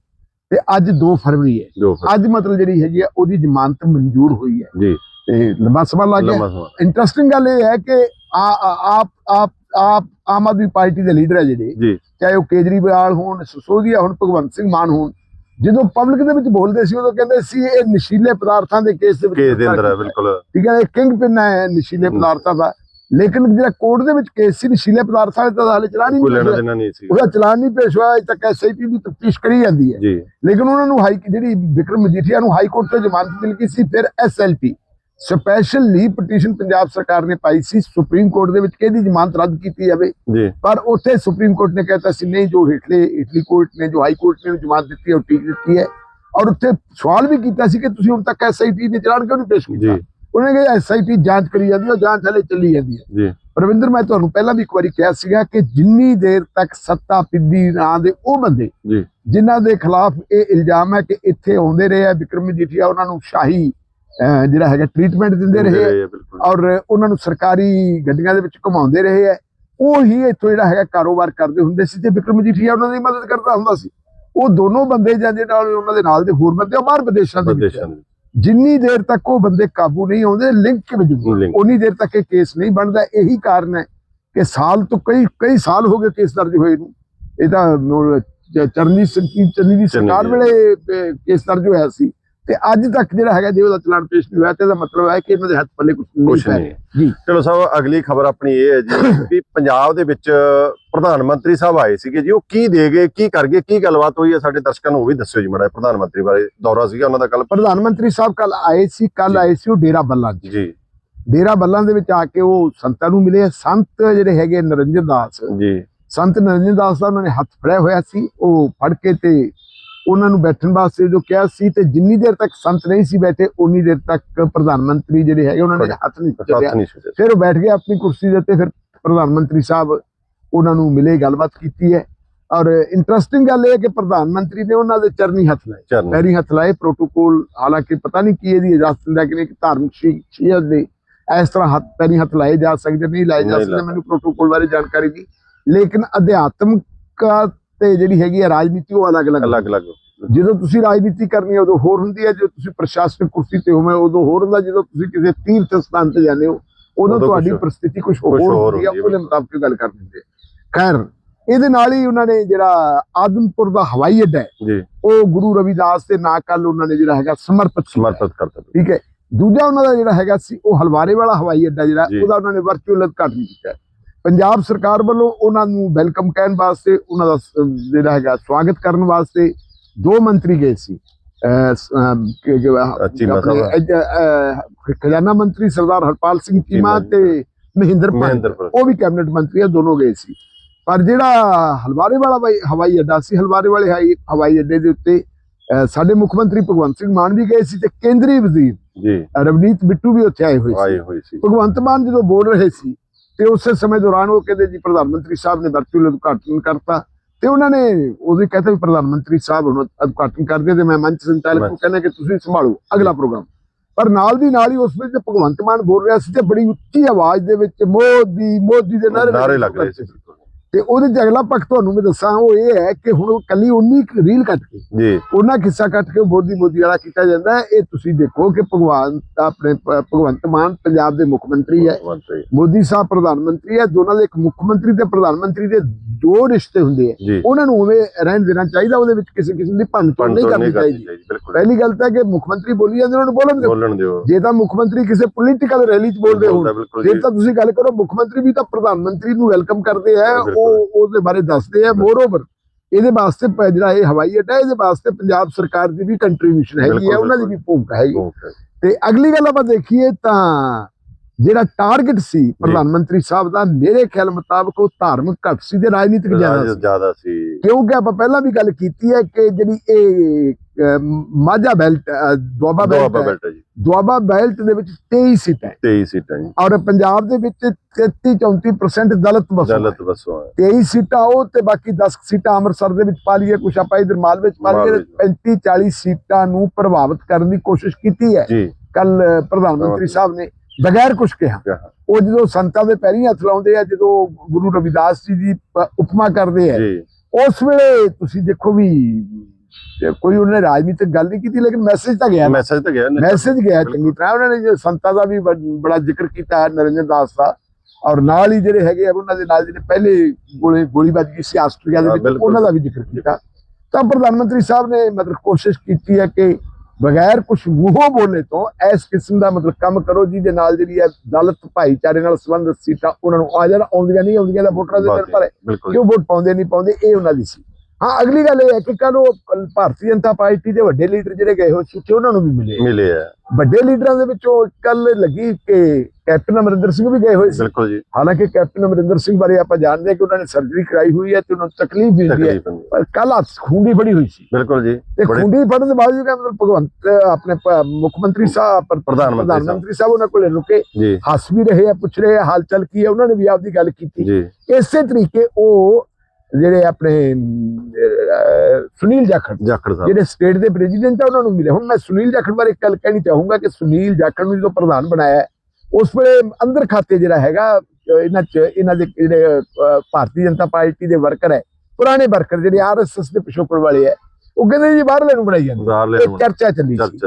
ਤੇ ਅੱਜ 2 ਫਰਵਰੀ ਹੈ। ਅੱਜ ਮਤਲਬ ਜਿਹੜੀ ਹੈਗੀ ਆ ਉਹਦੀ ਜ਼ਮਾਨਤ ਮਨਜ਼ੂਰ ਹੋਈ ਹੈ। ਜੀ। ਤੇ ਲੰਬਾ ਸਮਾਂ ਲੱਗ ਗਿਆ। ਸਮਾਂ। ਇੰਟਰਸਟਿੰਗ ਗੱਲ ਇਹ ਹੈ ਕਿ ਆਪ ਆਪ ਆਪ ਆਮ ਆਦਮੀ ਪਾਰਟੀ ਦੇ ਲੀਡਰ ਹੈ ਜਿਹੜੇ ਚਾਹੇ ਉਹ ਕੇਜਰੀਵਾਲ ਹੋਣ ਸਸੋਦੀਆ ਹੋਣ ਭਗਵੰਤ ਸਿੰਘ ਮਾਨ ਹੋਣ ਜਦੋਂ ਪਬਲਿਕ ਦੇ ਵਿੱਚ ਬੋਲਦੇ ਸੀ ਉਦੋਂ ਕਹਿੰਦੇ ਸੀ ਇਹ ਨਸ਼ੀਲੇ ਪਦਾਰਥਾਂ ਦੇ ਕੇਸ ਦੇ ਵਿੱਚ ਕੇ ਦੇ ਅੰਦਰ ਹੈ। ਬਿਲਕੁਲ। ਠੀਕ ਹੈ ਇਹ ਕਿੰਗ ਪਿਨ ਹੈ ਨਸ਼ੀਲੇ। ਪਦਾਰਥਾਂ ਦਾ। ਲੇਕਿਨ ਜਿਹੜਾ ਕੋਰਟ ਦੇ ਵਿੱਚ ਕੇਸ ਸੀ ਨਸ਼ੀਲੇ ਪਦਾਰਥਾਂ ਦਾ ਤਾਂ ਹਾਲੇ ਚਲਾਨ ਹੀ ਕੋਈ ਨਹੀਂ ਲੈਣਾ। ਦੇਣਾ ਨਹੀਂ ਸੀ। ਉਹਦਾ ਚਲਾਨ ਨਹੀਂ ਪੇਸ਼ ਹੋਇਆ ਅਜੇ ਤੱਕ ਐਸਆਈਟੀ ਦੀ ਤਫਤੀਸ਼ ਕਰੀ ਜਾਂਦੀ ਹੈ। ਜੀ। ਲੇਕਿਨ ਉਹਨਾਂ ਨੂੰ ਹਾਈ ਜਿਹੜੀ ਵਿਕਰਮ ਮਜੀਠੀਆ ਨੂੰ ਹਾਈ ਕੋਰਟ ਤੋਂ ਜ਼ਮਾਨਤ ਮਿਲ ਗਈ ਸੀ ਫਿਰ SLP special leave petition Punjab ਸਰਕਾਰ ਨੇ ਪਾਈ ਸੀ ਸੁਪਰੀਮ ਕੋਰਟ ਦੇ ਵਿੱਚ ਕਿ ਇਹਦੀ ਜ਼ਮਾਨਤ ਰੱਦ ਕੀਤੀ ਜਾਵੇ? ਪਰ ਉੱਥੇ ਸੁਪਰੀਮ ਕੋਰਟ ਨੇ ਕਹਿਤਾ ਸੀ ਨਹੀਂ ਜੋ ਹੇਠਲੇ ਇਟਲੀ ਕੋਰਟ ਨੇ ਜੋ ਹਾਈ ਕੋਰਟ ਨੇ ਜ਼ਮਾਨਤ ਦਿੱਤੀ ਹੈ ਉਹ ਠੀਕ ਦਿੱਤੀ ਹੈ। ਔਰ ਉੱਥੇ ਸਵਾਲ ਵੀ ਕੀਤਾ ਸੀ ਕਿ ਤੁਸੀਂ ਹੁਣ ਤੱਕ ਐਸਆਈਟੀ ਦੇ ਚਲਾਨ ਕਿਉਂ ਨਹੀਂ ਪੇਸ਼ ਕੀਤਾ? ਉਹਨੇ ਕਿਹਾ ਐਸਆਈਟੀ ਜਾਂਚ ਕਰੀ ਜਾਂਦੀ ਹੈ ਜਾਂਚ ਹਲੇ ਚੱਲੀ ਜਾਂਦੀ ਹੈ। ਜੀ। ਰਵਿੰਦਰ ਮੈਂ ਤੁਹਾਨੂੰ ਪਹਿਲਾਂ ਵੀ ਇੱਕ ਵਾਰੀ ਕਿਹਾ ਸੀਗਾ ਕਿ ਜਿੰਨੀ ਦੇਰ ਤੱਕ ਸੱਤਾ ਪਿੱਦੀ ਨਾਂ ਦੇ ਉਹ ਬੰਦੇ ਜੀ। ਜਿਨ੍ਹਾਂ ਦੇ ਖਿਲਾਫ ਇਹ ਇਲਜ਼ਾਮ ਹੈ ਕਿ ਇੱਥੇ ਆਉਂਦੇ ਰਹੇ ਆ ਵਿਕਰਮ ਮਜੀਠੀਆ ਉਹਨਾਂ ਨੂੰ ਸ਼ਾਹੀ ਜਿਹੜਾ ਹੈਗਾ ਟ੍ਰੀਟਮੈਂਟ ਦਿੰਦੇ ਰਹੇ ਔਰ ਉਹਨਾਂ ਨੂੰ ਸਰਕਾਰੀ ਗੱਡੀਆਂ ਦੇ ਵਿੱਚ ਘੁਮਾਉਂਦੇ ਰਹੇ ਆ। ਉਹ ਹੀ ਇੱਥੋਂ ਜਿਹੜਾ ਹੈਗਾ ਕਾਰੋਬਾਰ ਕਰਦੇ ਹੁੰਦੇ ਸੀ ਤੇ ਵਿਕਰਮ ਮਜੀਠੀਆ ਉਹਨਾਂ ਦੀ ਮਦਦ ਕਰਦਾ ਹੁੰਦਾ ਸੀ। ਉਹ ਦੋਨੋਂ ਬੰਦੇ ਜਾਂਦੇ ਨਾਲ ਉਹਨਾਂ ਦੇ ਨਾਲ ਦੇ ਹੋਰ ਬੰਦੇ ਉਹ ਬਾਹਰ ਵਿਦੇਸ਼ਾਂ ਦੇ ਵਿੱਚ ਜਿੰਨੀ ਦੇਰ ਤੱਕ ਉਹ ਬੰਦੇ ਕਾਬੂ ਨਹੀਂ ਆਉਂਦੇ ਲਿੰਕ Link। ਉਨੀ ਦੇਰ ਤੱਕ ਇਹ ਕੇਸ ਨਹੀਂ ਬਣਦਾ। ਇਹੀ ਕਾਰਨ ਹੈ ਕਿ ਸਾਲ ਤੋਂ ਕਈ ਕਈ ਸਾਲ ਹੋ ਗਏ ਕੇਸ ਦਰਜ ਹੋਏ ਨੂੰ। ਇਹ ਤਾਂ ਚਰਨੀ ਸਿੰਘ ਚੰਨੀ ਦੀ ਸਰਕਾਰ ਜੀ। ਵੇਲੇ ਕੇਸ ਦਰਜ ਹੋਇਆ ਸੀ। ਤੇ ਅੱਜ ਤੱਕ ਜਿਹੜਾ ਹੈਗਾ ਜੇ ਉਹਦਾ ਚਲਾਨ ਪੇਸ਼ ਨਹੀਂ ਹੋਇਆ ਤੇ ਇਹਦਾ ਮਤਲਬ ਹੈ ਕਿ ਇਹਨਾਂ ਦੇ ਹੱਥ ਪੱਲੇ ਕੁਝ ਨਹੀਂ ਪੈ ਨਹੀਂ। ਰਿਹਾ। ਜੀ। ਚਲੋ ਸਾਹਿਬ ਅਗਲੀ ਖਬਰ ਆਪਣੀ ਇਹ ਹੈ ਜੀ ਵੀ ਪੰਜਾਬ ਦੇ ਵਿੱਚ ਪ੍ਰਧਾਨ ਮੰਤਰੀ ਸਾਹਿਬ ਆਏ ਸੀਗੇ ਜੀ। ਉਹ ਕੀ ਦੇ ਗਏ ਕੀ ਕਰ ਗਏ ਕੀ ਗੱਲਬਾਤ ਹੋਈ ਹੈ ਸਾਡੇ ਦਰਸ਼ਕਾਂ ਨੂੰ ਉਹ ਵੀ ਦੱਸਿਓ ਜੀ ਮੜਾ ਪ੍ਰਧਾਨ ਮੰਤਰੀ ਬਾਰੇ ਦੌਰਾ ਸੀਗਾ ਉਹਨਾਂ ਦਾ ਕੱਲ ਪ੍ਰਧਾਨ ਮੰਤਰੀ ਸਾਹਿਬ ਕੱਲ ਆਏ ਸੀ ਕੱਲ। ਆਏ ਸੀ ਉਹ ਡੇਰਾ ਬੱਲਾ ਜੀ ਜੀ। ਡੇਰਾ ਬੱਲਾਂ ਦੇ ਵਿੱਚ ਆ ਕੇ ਉਹ ਸੰਤਾਂ ਨੂੰ ਮਿਲੇ। ਸੰਤ ਜਿਹੜੇ ਹੈਗੇ ਨਰਿੰਦਰ ਦਾਸ। ਜੀ। ਸੰਤ ਨਰਿੰਦਰ ਦਾਸ ਦਾ ਉਹਨਾਂ ਨੇ ਹੱਥ ਫੜਿਆ ਹੋਇਆ ਸੀ। ਉਹ ਫੜ ਕੇ ਤੇ ਉਹਨਾਂ ਨੂੰ ਬੈਠਣ ਵਾਸਤੇ ਜੋ ਕਿਹਾ ਸੀ ਤੇ ਜਿੰਨੀ ਦੇਰ ਤੱਕ ਸੰਤ ਨਹੀਂ ਸੀ ਬੈਠੇ ਉਨੀ ਦੇਰ ਤੱਕ ਪ੍ਰਧਾਨ ਮੰਤਰੀ ਜਿਹੜੇ ਹੈਗੇ ਉਹਨਾਂ ਨੇ ਹੱਥ ਨਹੀਂ ਛੁੱਟੇ ਫਿਰ ਉਹ ਬੈਠ ਗਏ ਆਪਣੀ ਕੁਰਸੀ ਦੇ ਉੱਤੇ ਫਿਰ ਪ੍ਰਧਾਨ ਮੰਤਰੀ ਸਾਹਿਬ ਉਹਨਾਂ ਨੂੰ ਮਿਲੇ ਗੱਲਬਾਤ ਕੀਤੀ ਹੈ। ਔਰ ਇੰਟਰਸਟਿੰਗ ਗੱਲ ਇਹ ਹੈ ਕਿ ਪ੍ਰਧਾਨ ਮੰਤਰੀ ਨੇ ਉਹਨਾਂ ਦੇ ਚਰਨੀ ਹੱਥ ਲਾਏ। ਪੈਰੀ ਹੱਥ ਲਾਏ ਪ੍ਰੋਟੋਕੋਲ ਹਾਲਾਂਕਿ ਪਤਾ ਨਹੀਂ ਕੀ ਇਹਦੀ ਇਜਾਜ਼ਤ ਦਿੰਦਾ ਕਿ ਨਹੀਂ ਧਾਰਮਿਕ ਸ਼ਖਸੀਅਤ ਦੇ ਇਸ ਤਰ੍ਹਾਂ ਹੱਥ ਪੈਰੀ ਹੱਥ ਲਾਏ ਜਾ ਸਕਦੇ ਨਹੀਂ ਲਾਏ ਜਾ ਸਕਦੇ ਮੈਨੂੰ ਪ੍ਰੋਟੋਕੋਲ ਬਾਰੇ ਜਾਣਕਾਰੀ ਨਹੀਂ। ਲੇਕਿਨ ਅਧਿਆਤਮਕ ਤੇ ਜਿਹੜੀ ਹੈਗੀ ਹੈ ਰਾਜਨੀਤੀ ਉਹ ਅਲੱਗ-ਅਲੱਗ ਅਲੱਗ ਅਲੱਗ ਜਦੋਂ ਤੁਸੀਂ ਰਾਜਨੀਤੀ ਕਰਨੀ ਹੈ ਉਦੋਂ ਹੋਰ ਹੁੰਦੀ ਹੈ। ਜਦੋਂ ਤੁਸੀਂ ਪ੍ਰਸ਼ਾਸਨਿਕ ਕੁਰਸੀ ਤੇ ਹੋਵੇਂ ਉਦੋਂ ਹੋਰ ਹੁੰਦਾ ਜਦੋਂ ਤੁਸੀਂ ਕਿਸੇ ਤੀਰਥ ਸਥਾਨ ਤੇ ਜਾਂਦੇ ਹੋ ਉਦੋਂ ਤੁਹਾਡੀ ਪ੍ਰਸਥਿਤੀ ਕੁਝ ਹੋਰ ਹੁੰਦੀ ਹੈ। ਹੁੰਦੀ ਹੈ, ਉਹਦੇ ਮੁਤਾਬਕ ਗੱਲ ਕਰ ਦਿੰਦੇ ਖੈਰ ਇਹਦੇ ਨਾਲ ਹੀ ਉਹਨਾਂ ਨੇ ਜਿਹੜਾ ਆਦਮਪੁਰ ਦਾ ਹਵਾਈ ਅੱਡਾ ਹੈ ਉਹ ਗੁਰੂ ਰਵਿਦਾਸ ਦੇ ਨਾਂ ਕੱਲ ਉਹਨਾਂ ਨੇ ਜਿਹੜਾ ਹੈਗਾ ਸਮਰਪਿਤ। ਸਮਰਪਿਤ ਕਰਤਾ। ਠੀਕ ਹੈ। ਦੂਜਾ ਉਹਨਾਂ ਦਾ ਜਿਹੜਾ ਹੈਗਾ ਸੀ ਉਹ ਹਲਵਾਰੇ ਵਾਲਾ ਹਵਾਈ ਅੱਡਾ ਜਿਹੜਾ। ਉਹਦਾ ਉਹਨਾਂ ਨੇ ਵਰਚੁਅਲ ਉਦਘਾਟਨ ਕੀਤਾ। ਪੰਜਾਬ ਸਰਕਾਰ ਵੱਲੋਂ ਉਹਨਾਂ ਨੂੰ ਵੈਲਕਮ ਕਹਿਣ ਵਾਸਤੇ ਉਹਨਾਂ ਦਾ ਜਿਹੜਾ ਹੈਗਾ ਸਵਾਗਤ ਕਰਨ ਵਾਸਤੇ ਦੋ ਮੰਤਰੀ ਗਏ ਸੀ। ਖਜ਼ਾਨਾ ਮੰਤਰੀ ਸਰਦਾਰ ਹਰਪਾਲ ਸਿੰਘ ਚੀਮਾ। ਤੇ ਮਹਿੰਦਰ। ਉਹ ਵੀ ਕੈਬਨਿਟ ਮੰਤਰੀ ਆ ਦੋਨੋਂ ਗਏ ਸੀ। ਪਰ ਜਿਹੜਾ ਹਲਵਾਰੇ ਵਾਲਾ ਹਵਾਈ- ਹਵਾਈ ਅੱਡਾ ਸੀ ਹਲਵਾਰੇ ਵਾਲੇ ਹਾਈ- ਹਵਾਈ ਅੱਡੇ ਦੇ ਉੱਤੇ ਸਾਡੇ ਮੁੱਖ ਮੰਤਰੀ ਭਗਵੰਤ ਸਿੰਘ ਮਾਨ ਵੀ ਗਏ ਸੀ ਤੇ ਕੇਂਦਰੀ ਵਜ਼ੀਰ ਜੀ। ਰਵਨੀਤ ਬਿੱਟੂ ਵੀ ਉੱਥੇ ਆਏ ਹੋਏ ਸੀ। ਭਗਵੰਤ ਮਾਨ ਜਦੋਂ ਬੋਲ ਰਹੇ ਸੀ ਤੇ ਉਸੇ ਸਮੇਂ ਦੌਰਾਨ ਉਹ ਕਹਿੰਦੇ ਜੀ ਪ੍ਰਧਾਨ ਮੰਤਰੀ ਸਾਹਿਬ ਨੇ ਵਰਚੁਅਲ ਉਦਘਾਟਨ ਕਰਤਾ ਤੇ ਉਹਨਾਂ ਨੇ ਉਹਦੇ ਕਹਿੰਦੇ ਵੀ ਪ੍ਰਧਾਨ ਮੰਤਰੀ ਸਾਹਿਬ ਹੁਣ ਉਦਘਾਟਨ ਕਰਦੇ ਤੇ ਮੈਂ ਮੰਚ ਸੰਚਾਲਕ ਨੂੰ ਕਹਿੰਦਾ ਕਿ ਤੁਸੀਂ ਸੰਭਾਲੋ ਅਗਲਾ ਪ੍ਰੋਗਰਾਮ। ਪਰ ਨਾਲ ਦੀ ਨਾਲ ਹੀ ਉਸ ਵਿੱਚ ਭਗਵੰਤ ਮਾਨ ਬੋਲ ਰਿਹਾ ਸੀ ਤੇ ਬੜੀ ਉੱਚੀ ਆਵਾਜ਼ ਦੇ ਵਿੱਚ ਮੋਦੀ ਮੋਦੀ ਦੇ ਨਾਰੇ ਨਾਰੇ ਲੱਗ ਰਹੇ ਸੀ। ਬਿਲਕੁਲ। ਤੇ ਉਹਦੇ ਚ ਅਗਲਾ ਪੱਖ ਤੁਹਾਨੂੰ ਮੈਂ ਦੱਸਾਂ ਉਹ ਇਹ ਹੈ ਕਿ ਹੁਣ ਕੱਲੀ ਉਨੀ ਰੀਲ ਕੱਟ ਕੇ ਜੀ। ਉਹਨਾਂ ਕਿੱਸਾ ਕੱਟ ਕੇ ਮੋਦੀ ਮੋਦੀ ਵਾਲਾ ਕੀਤਾ ਜਾਂਦਾ ਹੈ। ਇਹ ਤੁਸੀਂ ਦੇਖੋ ਕਿ ਭਗਵਾਨ ਆਪਣੇ ਭਗਵੰਤ ਮਾਨ ਪੰਜਾਬ ਦੇ ਮੁੱਖ ਮੰਤਰੀ ਹੈ। ਮੋਦੀ ਸਾਹਿਬ ਪ੍ਰਧਾਨ ਮੰਤਰੀ ਹੈ। ਦੋਨਾਂ ਦੇ ਇੱਕ ਮੁੱਖ ਮੰਤਰੀ ਤੇ ਪ੍ਰਧਾਨ ਮੰਤਰੀ ਦੇ ਜੋ ਰਿਸ਼ਤੇ ਹੁੰਦੇ ਆ ਉਹਨਾਂ ਨੂੰ ਉਵੇਂ ਰਹਿਣ ਦੇਣਾ ਚਾਹੀਦਾ ਉਹਦੇ ਵਿੱਚ ਕਿਸੇ ਕਿਸਮ ਦੀ ਭੰਨ ਤੋੜ ਨਹੀਂ ਕਰਨੀ ਚਾਹੀਦੀ। ਪਹਿਲੀ ਗੱਲ ਤਾਂ ਕਿ ਮੁੱਖ ਮੰਤਰੀ ਬੋਲੀ ਜਾਂਦੇ ਉਹਨਾਂ ਨੂੰ ਬੋਲਣ ਦਿਓ। ਬੋਲਣ ਦਿਓ। ਜੇ ਤਾਂ ਮੁੱਖ ਮੰਤਰੀ ਕਿਸੇ ਪੋਲੀਟੀਕਲ ਰੈਲੀ 'ਚ ਬੋਲਦੇ ਹੋਣ ਜੇ। ਤਾਂ ਤੁਸੀਂ ਗੱਲ ਕਰੋ ਮੁੱਖ ਮੰਤਰੀ ਵੀ ਤਾਂ ਪ੍ਰਧਾਨ ਮੰਤਰੀ ਨੂੰ ਵੈਲਕਮ ਕਰਦੇ ਆ। ਉਹ ਉਹਦੇ ਬਾਰੇ ਦੱਸਦੇ ਆ। ਮੋਰਓਵਰ ਇਹਦੇ ਵਾਸਤੇ ਜਿਹੜਾ ਇਹ ਹਵਾਈ ਅੱਡਾ ਇਹਦੇ ਵਾਸਤੇ ਪੰਜਾਬ ਸਰਕਾਰ ਦੀ ਵੀ ਕੰਟਰੀਬਿਊਸ਼ਨ ਹੈਗੀ ਹੈ ਉਹਨਾਂ ਦੀ ਵੀ। ਭੂਮਿਕਾ ਹੈਗੀ। ਤੇ ਅਗਲੀ ਗੱਲ ਆਪਾਂ ਦੇਖੀਏ ਤਾਂ ਜਿਹੜਾ ਟਾਰਗੇਟ ਸੀ ਪ੍ਰਧਾਨ ਮੰਤਰੀ ਸਾਹਿਬ ਦਾ ਮੇਰੇ ਖਿਆਲ ਮੁਤਾਬਕ ਉਹ ਧਾਰਮਿਕ ਘੱਟ ਸੀ ਤੇ ਰਾਜਨੀਤਿਕ ਜ਼ਿਆਦਾ ਸੀ। ਜ਼ਿਆਦਾ ਸੀ। ਕਿਉਂਕਿ ਆਪਾਂ ਪਹਿਲਾਂ ਵੀ ਗੱਲ ਕੀਤੀ ਹੈ ਕਿ ਜਿਹੜੀ ਇਹ Majha belt Doaba belt Doaba belt ਦੇ ਵਿੱਚ 23 ਸੀਟਾਂ ਹੈ। 23 ਸੀਟਾਂ ਜੀ। ਔਰ ਪੰਜਾਬ ਦੇ ਵਿੱਚ 33 34% ਦਲਿਤ ਬਸੋ ਦਲਤ ਬਸੋਂ ਹੈ। 23 ਸੀਟਾਂ ਉਹ ਤੇ ਬਾਕੀ 10 ਸੀਟਾਂ ਅੰਮ੍ਰਿਤਸਰ ਦੇ ਵਿੱਚ ਪਾ ਲਈਏ ਕੁਛ ਆਪਾਂ ਇਧਰ ਮਾਲ ਵਿੱਚ ਪਾ ਲਈਏ ਮਾਲਵੇ 35 40 ਸੀਟਾਂ ਨੂੰ ਪ੍ਰਭਾਵਿਤ ਕਰਨ ਦੀ ਕੋਸ਼ਿਸ਼ ਕੀਤੀ ਹੈ। ਜੀ। ਕੱਲ ਪ੍ਰਧਾਨ ਮੰਤਰੀ ਸਾਹਿਬ ਨੇ ਬਗੈਰ ਕੁਝ ਕਿਹਾ। ਉਹ ਜਦੋਂ ਸੰਤਾਂ ਦੇ ਪੈਰੀਂ ਹੱਥ ਲਾਉਂਦੇ ਆ ਜਦੋਂ ਗੁਰੂ ਰਵਿਦਾਸ ਜੀ ਦੀ ਉਪਮਾ ਕਰਦੇ ਆ ਉਸ ਵੇਲੇ ਤੁਸੀਂ ਦੇਖੋ ਵੀ ਕੋਈ ਉਹਨੇ ਰਾਜਨੀਤਿਕ ਗੱਲ ਨਹੀਂ ਕੀਤੀ ਲੇਕਿਨ ਮੈਸੇਜ ਤਾਂ ਗਿਆ। ਮੈਸੇਜ ਤਾਂ ਗਿਆ ਮੈਸੇਜ ਗਿਆ ਚੰਗੀ ਤਰ੍ਹਾਂ। ਉਹਨਾਂ ਨੇ ਜੋ ਸੰਤਾਂ ਦਾ ਵੀ ਬੜਾ ਜ਼ਿਕਰ ਕੀਤਾ ਨਰਿੰਦਰ ਦਾਸ ਦਾ। ਔਰ ਨਾਲ ਹੀ ਜਿਹੜੇ ਹੈਗੇ ਆ ਉਹਨਾਂ ਦੇ ਨਾਲ ਜਿਹੜੇ ਪਹਿਲੇ ਗੋਲੀ ਗੋਲੀਬਾਰੀ ਕੀਤੀ ਸੀ ਆਸਟਰੀਆ ਦੇ ਵਿੱਚ। ਉਹਨਾਂ ਦਾ ਵੀ ਜ਼ਿਕਰ ਕੀਤਾ। ਤਾਂ ਪ੍ਰਧਾਨ ਮੰਤਰੀ ਸਾਹਿਬ ਨੇ ਮਤਲਬ ਕੋਸ਼ਿਸ਼ ਕੀਤੀ ਹੈ ਕਿ ਬਗੈਰ ਕੁਝ ਮੂੰਹੋਂ ਬੋਲੇ ਤੋਂ ਇਸ ਕਿਸਮ ਦਾ ਮਤਲਬ ਕੰਮ ਕਰੋ ਜਿਹਦੇ ਨਾਲ ਜਿਹੜੀ ਹੈ ਦਲਿਤ ਭਾਈਚਾਰੇ ਨਾਲ ਸੰਬੰਧਿਤ ਸੀਟਾਂ ਉਹਨਾਂ ਨੂੰ ਆ ਜਾਣ ਆਉਂਦੀਆਂ ਨਹੀਂ ਆਉਂਦੀਆਂ ਦਾ ਵੋਟਰਾਂ ਦੇ ਨਿਰਭਰ ਹੈ ਕਿਉਂ ਵੋਟ ਪਾਉਂਦੇ ਨਹੀਂ ਪਾਉਂਦੇ? ਇਹ ਉਹਨਾਂ ਦੀ ਸੀ। ਹਾਂ ਅਗਲੀ ਗੱਲ ਇਹ ਹੈ ਕਿ ਕੱਲ ਉਹ ਭਾਰਤੀ ਜਨਤਾ ਪਾਰਟੀ ਦੇ ਵੱਡੇ ਲੀਡਰ ਜਿਹੜੇ ਗਏ ਹੋਏ ਸੀ ਉਹਨਾਂ ਨੂੰ ਵੀ ਮਿਲੇ ਮਿਲੇ ਆ। ਵੱਡੇ ਲੀਡਰਾਂ ਦੇ ਵਿੱਚੋਂ ਕੱਲ ਲੱਗੀ ਕਿ ਕੈਪਟਨ ਅਮਰਿੰਦਰ ਸਿੰਘ ਵੀ ਗਏ ਹੋਏ ਸੀ। ਬਿਲਕੁਲ ਜੀ। ਹਾਲਾਂਕਿ ਕੈਪਟਨ ਅਮਰਿੰਦਰ ਸਿੰਘ ਬਾਰੇ ਆਪਾਂ ਜਾਣਦੇ ਹਾਂ ਕਿ ਉਹਨਾਂ ਨੇ ਸਰਜਰੀ ਕਰਾਈ ਹੋਈ ਹੈ ਤੇ ਉਹਨਾਂ ਨੂੰ ਤਕਲੀਫ ਵੀ ਹੁੰਦੀ ਹੈ। ਹੈ। ਪਰ ਕੱਲ ਖੂੰਡੀ ਫੜੀ ਹੋਈ ਸੀ। ਬਿਲਕੁਲ ਜੀ। ਤੇ ਖੂੰਡੀ ਫੜਨ ਦੇ ਬਾਵਜੂਦ ਕਹਿੰਦਾ ਮਤਲਬ ਭਗਵੰਤ ਆਪਣੇ ਮੁੱਖ ਮੰਤਰੀ ਸਾਹਿਬ ਪਰ- ਪ੍ਰਧਾਨ ਮੰਤਰੀ ਸਾਹਿਬ। ਉਹਨਾਂ ਕੋਲੇ ਰੁਕੇ। ਜੀ। ਹੱਸ ਵੀ ਰਹੇ ਆ ਪੁੱਛ ਰਹੇ ਆ ਹਾਲ ਚਾਲ ਕੀ ਹੈ? ਉਹਨਾਂ ਨੇ ਵੀ ਆਪਦੀ ਗੱਲ ਕੀਤੀ। ਜੀ। ਇਸੇ ਤਰੀਕੇ ਉਹ ਜਿਹੜੇ ਆਪਣੇ ਸੁਨੀਲ ਜਾਖੜ। ਜਾਖੜ ਸਾਹਿਬ। ਜਿਹੜੇ ਸਟੇਟ ਦੇ ਪ੍ਰੈਜ਼ੀਡੈਂਟ ਆ ਉਹਨਾਂ ਨੂੰ ਮਿਲੇ। ਹੁਣ ਮੈਂ ਸੁਨੀਲ ਜਾਖੜ ਬਾਰੇ ਇੱਕ ਗੱਲ ਕਹਿਣੀ ਚਾਹੂੰਗਾ ਕਿ ਸੁਨੀਲ ਜਾਖੜ ਨੂੰ ਜਦੋਂ ਪ੍ਰਧਾਨ ਬਣਾਇਆ ਹੈ, ਉਸ ਵੇਲੇ ਅੰਦਰ ਖਾਤੇ ਜਿਹੜਾ ਹੈਗਾ ਇਹਨਾਂ ਚ ਇਹਨਾਂ ਦੇ ਜਿਹੜੇ ਭਾਰਤੀ ਜਨਤਾ ਪਾਰਟੀ ਦੇ ਵਰਕਰ ਹੈ ਪੁਰਾਣੇ ਵਰਕਰ ਜਿਹੜੇ ਆਰਐਸਐਸ ਦੇ ਪਿਛੋਕੜ ਵਾਲੇ ਆ ਉਹ ਕਹਿੰਦੇ ਜੀ ਬਾਹਰਲੇ ਨੂੰ ਬਣਾਈ ਜਾਂਦੇ। ਇਹ ਚਰਚਾ ਚੱਲੀ ਸੀ।